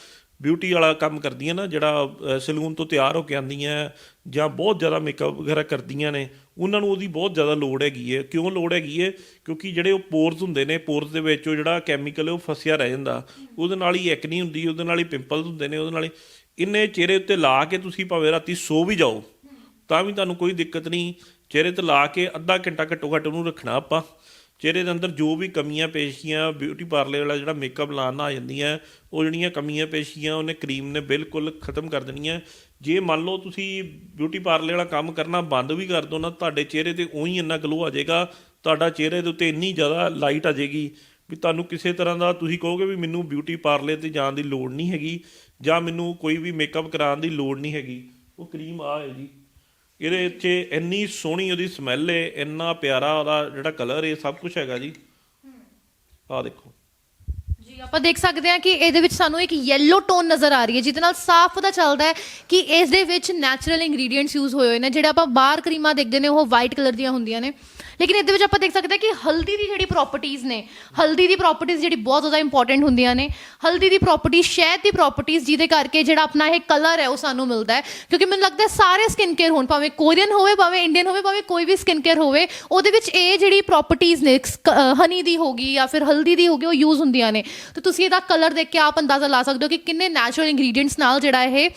ਬਿਊਟੀ ਵਾਲਾ ਕੰਮ ਕਰਦੀਆਂ ਨਾ, ਜਿਹੜਾ ਸੈਲੂਨ ਤੋਂ ਤਿਆਰ ਹੋ ਕੇ ਆਉਂਦੀਆਂ, ਜਾਂ ਬਹੁਤ ਜ਼ਿਆਦਾ ਮੇਕਅਪ ਵਗੈਰਾ ਕਰਦੀਆਂ ਨੇ, ਉਹਨਾਂ ਨੂੰ ਉਹਦੀ ਬਹੁਤ ਜ਼ਿਆਦਾ ਲੋੜ ਹੈਗੀ ਹੈ। ਕਿਉਂ ਲੋੜ ਹੈਗੀ ਹੈ? ਕਿਉਂਕਿ ਜਿਹੜੇ ਉਹ ਪੋਰਸ ਹੁੰਦੇ ਨੇ, ਪੋਰਸ ਦੇ ਵਿੱਚ ਉਹ ਜਿਹੜਾ ਕੈਮੀਕਲ ਹੈ, ਉਹ ਫਸਿਆ ਰਹਿ ਜਾਂਦਾ। ਉਹਦੇ ਨਾਲ ਹੀ ਐਕਨੀ ਹੁੰਦੀ, ਉਹਦੇ ਨਾਲ ਹੀ ਪਿੰਪਲਸ ਹੁੰਦੇ ਨੇ, ਉਹਦੇ ਨਾਲ ਹੀ ਇੰਨੇ ਚਿਹਰੇ ਉੱਤੇ ਲਾ ਕੇ ਤੁਸੀਂ ਭਾਵੇਂ ਰਾਤੀ ਸੋ ਵੀ ਜਾਓ, ਤਾਂ ਵੀ ਤੁਹਾਨੂੰ ਕੋਈ ਦਿੱਕਤ ਨਹੀਂ। ਚਿਹਰੇ ਤੇ ਲਾ ਕੇ ਅੱਧਾ ਘੰਟਾ ਘੱਟੋ ਘੱਟ ਉਹਨੂੰ ਰੱਖਣਾ ਆਪਾਂ। ਚਿਹਰੇ ਦੇ ਅੰਦਰ ਜੋ ਵੀ ਕਮੀਆਂ, ਪੇਸ਼ੀਆਂ ਬਿਊਟੀ ਪਾਰਲਰ ਵਾਲਾ ਜਿਹੜਾ ਮੇਕਅਪ ਲਾਉਣ ਨਾਲ ਆ ਜਾਂਦੀਆਂ, ਉਹ ਜਿਹੜੀਆਂ ਕਮੀਆਂ, ਪੇਸ਼ੀਆਂ, ਉਹਨੇ ਕਰੀਮ ਨੇ ਬਿਲਕੁਲ ਖਤਮ ਕਰ ਦੇਣੀਆਂ। ਜੇ ਮੰਨ ਲਓ ਤੁਸੀਂ ਬਿਊਟੀ ਪਾਰਲਰ ਵਾਲਾ ਕੰਮ ਕਰਨਾ ਬੰਦ ਵੀ ਕਰ ਦੋ ਨਾ, ਤੁਹਾਡੇ ਚਿਹਰੇ ਤੇ ਉਹੀ ਇੰਨਾ ਗਲੋ ਆ ਜਾਏਗਾ, ਤੁਹਾਡਾ ਚਿਹਰੇ ਦੇ ਉੱਤੇ ਇੰਨੀ ਜ਼ਿਆਦਾ ਲਾਈਟ ਆ ਜਾਏਗੀ ਵੀ ਤੁਹਾਨੂੰ ਕਿਸੇ ਤਰ੍ਹਾਂ ਦਾ ਤੁਸੀਂ ਕਹੋਗੇ ਵੀ ਮੈਨੂੰ ਬਿਊਟੀ ਪਾਰਲਰ ਤੇ ਜਾਣ ਦੀ ਲੋੜ ਨਹੀਂ ਹੈਗੀ ਜਾਂ ਮੈਨੂੰ ਕੋਈ ਵੀ ਮੇਕਅਪ ਕਰਾਉਣ ਦੀ ਲੋੜ ਨਹੀਂ ਹੈਗੀ, ਉਹ ਕਰੀਮ ਆ ਹੈ ਜੀ ਇਹਦੇ ਵਿੱਚ ਇੰਨੀ ਸੋਹਣੀ ਉਹਦੀ ਸਮੈਲ ਹੈ ਇੰਨਾ ਪਿਆਰਾ ਉਹਦਾ ਜਿਹੜਾ ਕਲਰ ਹੈ ਸਭ ਕੁਝ ਹੈਗਾ ਜੀ। ਆ ਦੇਖੋ। ਜੀ, ਆਪਾਂ ਦੇਖ ਸਕਦੇ ਹਾਂ ਕਿ ਇਹਦੇ ਵਿੱਚ ਸਾਨੂੰ ਇੱਕ ਯੈਲੋ ਟੋਨ ਨਜ਼ਰ ਆ ਰਹੀ ਹੈ, ਜਿਹਦੇ ਨਾਲ ਸਾਫ਼ ਪਤਾ ਚੱਲਦਾ ਹੈ ਕਿ ਇਸ ਦੇ ਵਿੱਚ ਨੈਚੁਰਲ ਇੰਗਰੀਡੀਅੰਟਸ ਯੂਜ਼ ਹੋਏ ਹੋਏ ਨੇ, ਜਿਹੜੇ ਆਪਾਂ ਬਾਹਰ ਕਰੀਮਾਂ ਦੇਖਦੇ ਨੇ, ਉਹ ਵਾਈਟ ਕਲਰ ਦੀਆਂ ਹੁੰਦੀਆਂ ਨੇ। ਲੇਕਿਨ ਇਹਦੇ ਵਿੱਚ ਆਪਾਂ ਦੇਖ ਸਕਦੇ ਹਾਂ ਕਿ ਹਲਦੀ ਦੀ ਜਿਹੜੀ ਪ੍ਰਾਪਰਟੀਆਂ ਨੇ, ਹਲਦੀ ਦੀ ਪ੍ਰਾਪਰਟੀਆਂ ਜਿਹੜੀ ਬਹੁਤ ਜ਼ਿਆਦਾ ਇੰਪੋਰਟੈਂਟ ਹੁੰਦੀਆਂ ਨੇ, ਹਲਦੀ ਦੀ ਪ੍ਰਾਪਰਟੀ ਸ਼ਹਿਦ ਦੀ ਪ੍ਰਾਪਰਟੀਆਂ ਜਿਹਦੇ ਕਰਕੇ ਜਿਹੜਾ ਆਪਣਾ ਇਹ ਕਲਰ ਹੈ ਉਹ ਸਾਨੂੰ ਮਿਲਦਾ ਹੈ। ਕਿਉਂਕਿ ਮੈਨੂੰ ਲੱਗਦਾ ਸਾਰੇ ਸਕਿਨ ਕੇਅਰ ਹੋਣ, ਭਾਵੇਂ ਕੋਰੀਅਨ ਹੋਵੇ, ਭਾਵੇਂ ਇੰਡੀਅਨ ਹੋਵੇ, ਭਾਵੇਂ ਕੋਈ ਵੀ ਸਕਿਨ ਕੇਅਰ ਹੋਵੇ, ਉਹਦੇ ਵਿੱਚ ਇਹ ਜਿਹੜੀ ਪ੍ਰਾਪਰਟੀਆਂ ਨੇ ਹਨੀ ਦੀ ਹੋਗੀ ਜਾਂ ਫਿਰ ਹਲਦੀ ਦੀ ਹੋਗੀ ਉਹ ਯੂਜ਼ ਹੁੰਦੀਆਂ ਨੇ। ਤੇ ਤੁਸੀਂ ਇਹਦਾ ਕਲਰ ਦੇਖ ਕੇ ਆਪ ਅੰਦਾਜ਼ਾ ਲਾ ਸਕਦੇ ਹੋ ਕਿ ਕਿੰਨੇ ਨੈਚੁਰਲ ਇੰਗਰੀਡੀਅੰਟਸ ਨਾਲ ਜਿਹੜਾ ਇਹ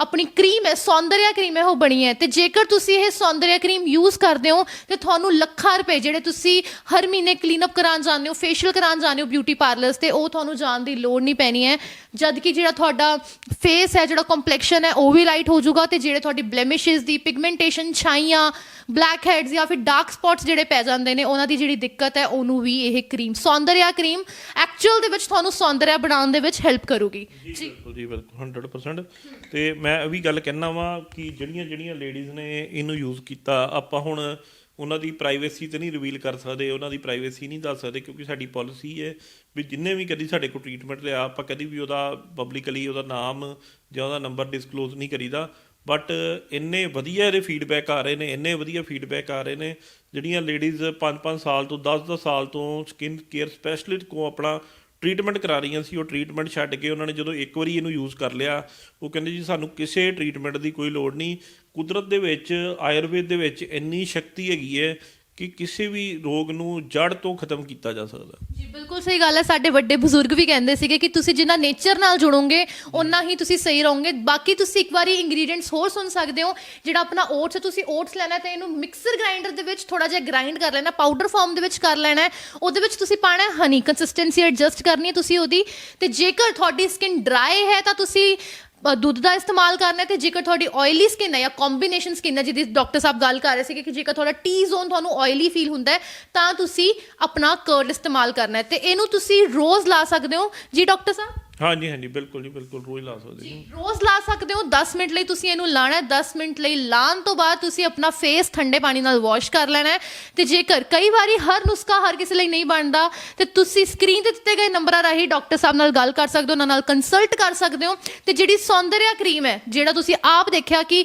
ਆਪਣੀ ਕਰੀਮ ਹੈ, ਸੌਂਦਰਿਆ ਕਰੀਮ ਹੈ, ਉਹ ਬਣੀ ਹੈ। ਤੇ ਜੇਕਰ ਤੁਸੀਂ ਇਹ ਸੌਂਦਰਿਆ ਕਰੀਮ ਯੂਜ਼ ਕਰਦੇ ਹੋ, ਤੇ ਤੁਹਾਨੂੰ ਲੱਖਾਂ ਰੁਪਏ ਜਿਹੜੇ ਤੁਸੀਂ ਹਰ ਮਹੀਨੇ ਕਲੀਨਅਪ ਕਰਾਉਣ ਜਾਂਦੇ ਹੋ ਫੇਸ਼ੀਅਲ ਕਰਾਉਣ ਜਾਂਦੇ ਹੋ ਬਿਊਟੀ ਪਾਰਲਰਸ ਤੇ, ਉਹ ਤੁਹਾਨੂੰ ਜਾਣ ਦੀ ਲੋੜ ਨਹੀਂ ਪੈਣੀ ਹੈ। ਜਦ ਕਿ ਜਿਹੜਾ ਤੁਹਾਡਾ ਫੇਸ ਹੈ, ਜਿਹੜਾ ਕੰਪਲੈਕਸ਼ਨ ਹੈ, ਉਹ ਵੀ ਲਾਈਟ ਹੋ ਜਾਊਗਾ ਤੇ ਜਿਹੜੇ ਤੁਹਾਡੀ ਬਲੇਮਿਸ਼ਸ ਦੀ ਪਿਗਮੈਂਟੇਸ਼ਨ ਛਾਈਆਂ ਬਲੈਕ ਹੈਡਸ ਜਾਂ ਫਿਰ ਡਾਰਕ ਸਪੌਟਸ ਜਿਹੜੇ ਪੈ ਜਾਂਦੇ ਨੇ, ਉਹਨਾਂ ਦੀ ਜਿਹੜੀ ਦਿੱਕਤ ਹੈ, ਉਹਨੂੰ ਵੀ ਇਹ ਕਰੀਮ, ਸੌਂਦਰਿਆ ਕਰੀਮ ਐਕਚੁਅਲ ਦੇ ਵਿੱਚ ਤੁਹਾਨੂੰ ਸੌਂਦਰਿਆ ਬਣਾਉਣ ਦੇ ਵਿੱਚ ਹੈਲਪ ਕਰੂਗੀ। ਜੀ, ਬਿਲਕੁਲ ਜੀ, ਬਿਲਕੁਲ 100% ਤੇ ਮੈਂ ਇਹ ਵੀ ਗੱਲ ਕਹਿਣਾ ਵਾਂ ਕਿ ਜਿਹੜੀਆਂ ਜਿਹੜੀਆਂ ਲੇਡੀਜ਼ ਨੇ ਇਹਨੂੰ ਯੂਜ਼ ਕੀਤਾ, ਆਪਾਂ ਹੁਣ ਉਹਨਾਂ ਦੀ ਪ੍ਰਾਈਵੇਸੀ ਤੇ ਨਹੀਂ ਰਿਵੀਲ ਕਰ ਸਕਦੇ, ਉਹਨਾਂ ਦੀ ਪ੍ਰਾਈਵੇਸੀ ਨਹੀਂ ਦੱਸ ਸਕਦੇ, ਕਿਉਂਕਿ ਸਾਡੀ ਪਾਲਿਸੀ ਹੈ ਵੀ ਜਿੰਨੇ ਵੀ ਕਦੀ ਸਾਡੇ ਕੋਲ ਟ੍ਰੀਟਮੈਂਟ ਲਿਆ, ਆਪਾਂ ਕਦੀ ਵੀ ਉਹਦਾ ਪਬਲਿਕਲੀ ਉਹਦਾ ਨਾਮ ਜਾਂ ਉਹਦਾ ਨੰਬਰ ਡਿਸਕਲੋਜ਼ ਨਹੀਂ ਕਰੀਦਾ ਬਟ ਇੰਨੇ ਵਧੀਆ ਇਹਦੇ ਫੀਡਬੈਕ ਆ ਰਹੇ ਨੇ, ਇੰਨੇ ਵਧੀਆ ਫੀਡਬੈਕ ਆ ਰਹੇ ਨੇ, ਜਿਹੜੀਆਂ ਲੇਡੀਜ਼ 5-5 ਸਾਲ ਤੋਂ 10-10 ਸਾਲ ਤੋਂ ਸਕਿਨ ਕੇਅਰ ਸਪੈਸ਼ਲਿਸਟ ਕੋ ਆਪਣਾ ਟ੍ਰੀਟਮੈਂਟ ਕਰਾ ਰਹੀਆਂ ਸੀ, ਉਹ ਟ੍ਰੀਟਮੈਂਟ ਛੱਡ ਕੇ ਉਹਨਾਂ ਨੇ ਜਦੋਂ ਇੱਕ ਵਾਰੀ ਇਹਨੂੰ ਯੂਜ਼ ਕਰ ਲਿਆ, ਉਹ ਕਹਿੰਦੇ ਜੀ ਸਾਨੂੰ ਕਿਸੇ ਟ੍ਰੀਟਮੈਂਟ ਦੀ ਕੋਈ ਲੋੜ ਨਹੀਂ। ਕੁਦਰਤ ਦੇ ਵਿੱਚ, ਆਯੁਰਵੇਦ ਦੇ ਵਿੱਚ ਇੰਨੀ ਸ਼ਕਤੀ ਹੈਗੀ ਹੈ ਕਿ ਕਿਸੇ ਵੀ ਰੋਗ ਨੂੰ ਜੜ ਤੋਂ ਖਤਮ ਕੀਤਾ ਜਾ ਸਕਦਾ ਜੀ, ਬਿਲਕੁਲ ਸਹੀ ਗੱਲ ਹੈ। ਸਾਡੇ ਵੱਡੇ ਬਜ਼ੁਰਗ ਵੀ ਕਹਿੰਦੇ ਸੀਗੇ ਕਿ ਤੁਸੀਂ ਜਿੰਨਾ ਨੇਚਰ ਨਾਲ ਜੁੜੋਗੇ ਉਨਾ ਹੀ ਤੁਸੀਂ ਸਹੀ ਰਹੋਗੇ। ਬਾਕੀ ਤੁਸੀਂ ਇੱਕ ਵਾਰੀ ਇੰਗਰੀਡੀਅੰਟਸ ਹੋਰ ਸੁਣ ਸਕਦੇ ਹੋ, ਜਿਹੜਾ ਆਪਣਾ ਓਟਸ ਹੈ, ਤੁਸੀਂ ਓਟਸ ਲੈਣਾ ਹੈ ਤੇ ਇਹਨੂੰ ਮਿਕਸਰ ਗ੍ਰਾਈਂਡਰ ਦੇ ਵਿੱਚ ਥੋੜਾ ਜਿਹਾ ਗ੍ਰਾਈਂਡ ਕਰ ਲੈਣਾ ਪਾਊਡਰ ਫਾਰਮ ਦੇ ਵਿੱਚ ਕਰ ਲੈਣਾ ਉਹਦੇ ਵਿੱਚ ਤੁਸੀਂ ਪਾਣਾ ਹਨੀ ਕੰਸਿਸਟੈਂਸੀ ਐਡਜਸਟ ਕਰਨੀ ਹੈ ਤੁਸੀਂ ਉਹਦੀ। ਤੇ ਜੇਕਰ ਤੁਹਾਡੀ ਸਕਿਨ ਡਰਾਈ ਹੈ, ਤਾਂ ਤੁਸੀਂ ਅ, ਦੁੱਧ ਦਾ ਇਸਤੇਮਾਲ ਕਰਨਾ ਹੈ ਤੇ ਜੇਕਰ ਤੁਹਾਡੀ ਆਇਲੀ ਸਕਿਨ ਹੈ ਜਾਂ ਕੰਬੀਨੇਸ਼ਨ ਸਕਿਨ ਹੈ ਜਿਹਦੀ ਡਾਕਟਰ ਸਾਹਿਬ ਗੱਲ ਕਰ ਰਹੇ ਸੀ ਕਿ ਜੇਕਰ ਤੁਹਾਡਾ ਟੀ ਜ਼ੋਨ ਤੁਹਾਨੂੰ ਆਇਲੀ ਫੀਲ ਹੁੰਦਾ ਹੈ ਤਾਂ ਤੁਸੀਂ ਆਪਣਾ ਕਰਡ ਇਸਤੇਮਾਲ ਕਰਨਾ ਹੈ। ਤੇ ਇਹਨੂੰ ਤੁਸੀਂ ਰੋਜ਼ ਲਾ ਸਕਦੇ ਹੋ। ਜੀ ਡਾਕਟਰ ਸਾਹਿਬ? ਹਾਂਜੀ ਹਾਂਜੀ ਬਿਲਕੁਲ ਜੀ ਬਿਲਕੁਲ ਰੋਜ਼ ਲਾ ਸਕਦੇ ਜੀ ਰੋਜ਼ ਲਾ ਸਕਦੇ ਹੋ 10 ਮਿੰਟ ਲਈ ਤੁਸੀਂ ਇਹਨੂੰ ਲਾਣਾ ਹੈ 10 ਮਿੰਟ ਲਈ ਲਾਣ ਤੋਂ ਬਾਅਦ ਤੁਸੀਂ ਆਪਣਾ ਫੇਸ ਠੰਡੇ ਪਾਣੀ ਨਾਲ ਵਾਸ਼ ਕਰ ਲੈਣਾ ਹੈ। ਤੇ ਜੇਕਰ ਕਈ ਵਾਰੀ ਹਰ ਨੁਸਖਾ ਹਰ ਕਿਸੇ ਲਈ ਨਹੀਂ ਬਣਦਾ ਤੇ ਤੁਸੀਂ ਸਕਰੀਨ ਤੇ ਦਿੱਤੇ ਗਏ ਨੰਬਰਾਂ ਰਾਹੀਂ ਡਾਕਟਰ ਸਾਹਿਬ ਨਾਲ ਗੱਲ ਕਰ ਸਕਦੇ ਹੋ ਉਹਨਾਂ ਨਾਲ ਕੰਸਲਟ ਕਰ ਸਕਦੇ ਹੋ। ਤੇ ਜਿਹੜੀ ਸੌਂਦਰਿਆ ਕਰੀਮ ਹੈ ਜਿਹੜਾ ਤੁਸੀਂ ਆਪ ਦੇਖਿਆ ਕਿ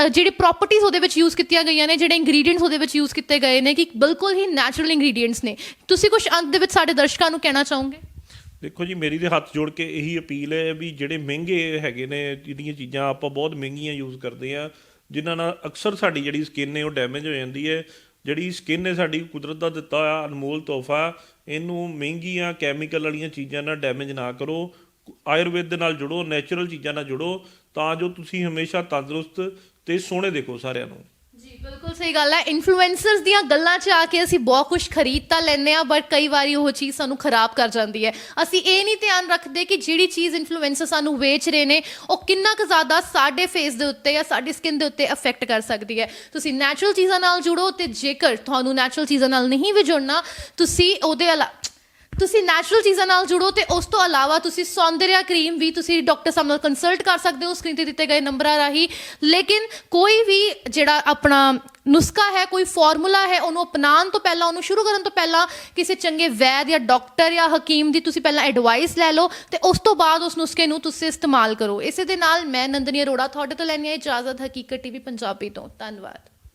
ਅ, ਜਿਹੜੀ ਪ੍ਰਾਪਰਟੀਆਂ ਉਹਦੇ ਵਿੱਚ ਯੂਜ਼ ਕੀਤੀਆਂ ਗਈਆਂ ਨੇ ਜਿਹੜੇ ਇੰਗਰੀਡੀਅੰਟਸ ਉਹਦੇ ਵਿੱਚ ਯੂਜ਼ ਕੀਤੇ ਗਏ ਨੇ ਕਿ ਬਿਲਕੁਲ ਹੀ ਨੈਚੁਰਲ ਇੰਗਰੀਡੀਅੰਟਸ ਨੇ। ਤੁਸੀਂ ਕੁਝ ਅੰਤ ਦੇ ਵਿੱਚ ਸਾਡੇ ਦਰਸ਼ਕਾਂ ਨੂੰ ਕਹਿਣਾ ਚਾਹੋਗੇ? ਦੇਖੋ ਜੀ, ਮੇਰੀ ਤੇ ਹੱਥ ਜੋੜ ਕੇ ਇਹੀ ਅਪੀਲ ਹੈ ਵੀ ਜਿਹੜੇ ਮਹਿੰਗੇ ਹੈਗੇ ਨੇ, ਜਿਹੜੀਆਂ ਚੀਜ਼ਾਂ ਆਪਾਂ ਬਹੁਤ ਮਹਿੰਗੀਆਂ ਯੂਜ਼ ਕਰਦੇ ਆ ਜਿਨ੍ਹਾਂ ਨਾਲ ਅਕਸਰ ਸਾਡੀ ਜਿਹੜੀ ਸਕਿਨ ਹੈ ਉਹ ਡੈਮੇਜ ਹੋ ਜਾਂਦੀ ਹੈ। ਜਿਹੜੀ ਸਕਿਨ ਹੈ ਸਾਡੀ ਕੁਦਰਤ ਦਾ ਦਿੱਤਾ ਹੋਇਆ ਅਨਮੋਲ ਤੋਹਫਾ, ਇਹਨੂੰ ਮਹਿੰਗੀਆਂ ਕੈਮੀਕਲ ਵਾਲੀਆਂ ਚੀਜ਼ਾਂ ਨਾਲ ਡੈਮੇਜ ਨਾ ਕਰੋ। ਆਯੁਰਵੇਦ ਦੇ ਨਾਲ ਜੁੜੋ ਨੈਚੁਰਲ ਚੀਜ਼ਾਂ ਨਾਲ ਜੁੜੋ, ਤਾਂ ਜੋ ਤੁਸੀਂ ਹਮੇਸ਼ਾ ਤੰਦਰੁਸਤ ਤੇ ਸੋਹਣੇ ਦੇਖੋ ਸਾਰਿਆਂ ਨੂੰ। ਜੀ, ਬਿਲਕੁਲ ਸਹੀ ਗੱਲ ਹੈ। ਇਨਫਲੂਐਂਸਰਸ ਦੀਆਂ ਗੱਲਾਂ 'ਚ ਆ ਕੇ ਅਸੀਂ ਬਹੁਤ ਕੁਝ ਖਰੀਦ ਤਾਂ ਲੈਂਦੇ ਆ ਬਟ ਕਈ ਵਾਰੀ ਉਹ ਚੀਜ਼ ਸਾਨੂੰ ਖਰਾਬ ਕਰ ਜਾਂਦੀ ਹੈ। ਅਸੀਂ ਇਹ ਨਹੀਂ ਧਿਆਨ ਰੱਖਦੇ ਕਿ ਜਿਹੜੀ ਚੀਜ਼ ਇਨਫਲੂਐਂਸਰ ਸਾਨੂੰ ਵੇਚ ਰਹੇ ਨੇ, ਉਹ ਕਿੰਨਾ ਕੁ ਜ਼ਿਆਦਾ ਸਾਡੇ ਫੇਸ ਦੇ ਉੱਤੇ ਜਾਂ ਸਾਡੀ ਸਕਿਨ ਦੇ ਉੱਤੇ ਅਫੈਕਟ ਕਰ ਸਕਦੀ ਹੈ। ਤੁਸੀਂ ਨੈਚੁਰਲ ਚੀਜ਼ਾਂ ਨਾਲ ਜੁੜੋ ਤੇ ਜੇਕਰ ਤੁਹਾਨੂੰ ਨੈਚੁਰਲ ਚੀਜ਼ਾਂ ਨਾਲ ਨਹੀਂ ਵੀ ਜੁੜਨਾ, ਤੁਸੀਂ ਉਹਦੇ ਅਲਾ ਤੁਸੀਂ ਨੈਚੁਰਲ ਚੀਜ਼ਾਂ ਨਾਲ ਜੁੜੋ ਤੇ ਉਸ ਤੋਂ ਇਲਾਵਾ ਤੁਸੀਂ ਸੌਂਦਰਿਆ ਕਰੀਮ ਵੀ ਤੁਸੀਂ ਡਾਕਟਰ ਸਾਹਿਬ ਨਾਲ ਕੰਸਲਟ ਕਰ ਸਕਦੇ ਹੋ ਸਕਰੀਨ ਤੇ ਦਿੱਤੇ ਗਏ ਨੰਬਰਾਂ ਰਾਹੀਂ। ਲੇਕਿਨ ਕੋਈ ਵੀ ਜਿਹੜਾ ਆਪਣਾ ਨੁਸਖਾ ਹੈ, ਕੋਈ ਫਾਰਮੂਲਾ ਹੈ, ਉਹਨੂੰ ਅਪਣਾਉਣ ਤੋਂ ਪਹਿਲਾਂ, ਉਹਨੂੰ ਸ਼ੁਰੂ ਕਰਨ ਤੋਂ ਪਹਿਲਾਂ ਕਿਸੇ ਚੰਗੇ ਵੈਦ ਜਾਂ ਡਾਕਟਰ ਜਾਂ ਹਕੀਮ ਦੀ ਤੁਸੀਂ ਪਹਿਲਾਂ ਐਡਵਾਈਸ ਲੈ ਲਓ ਤੇ ਉਸ ਤੋਂ ਬਾਅਦ ਉਸ ਨੁਸਖੇ ਨੂੰ ਤੁਸੀਂ ਇਸਤੇਮਾਲ ਕਰੋ। ਇਸੇ ਦੇ ਨਾਲ ਮੈਂ ਨੰਦਨੀ ਅਰੋੜਾ ਤੁਹਾਡੇ ਤੋਂ ਲੈਣੀ ਹੈ ਇਜਾਜ਼ਤ, ਹਕੀਕਤ ਟੀਵੀ ਪੰਜਾਬੀ ਤੋਂ। ਧੰਨਵਾਦ।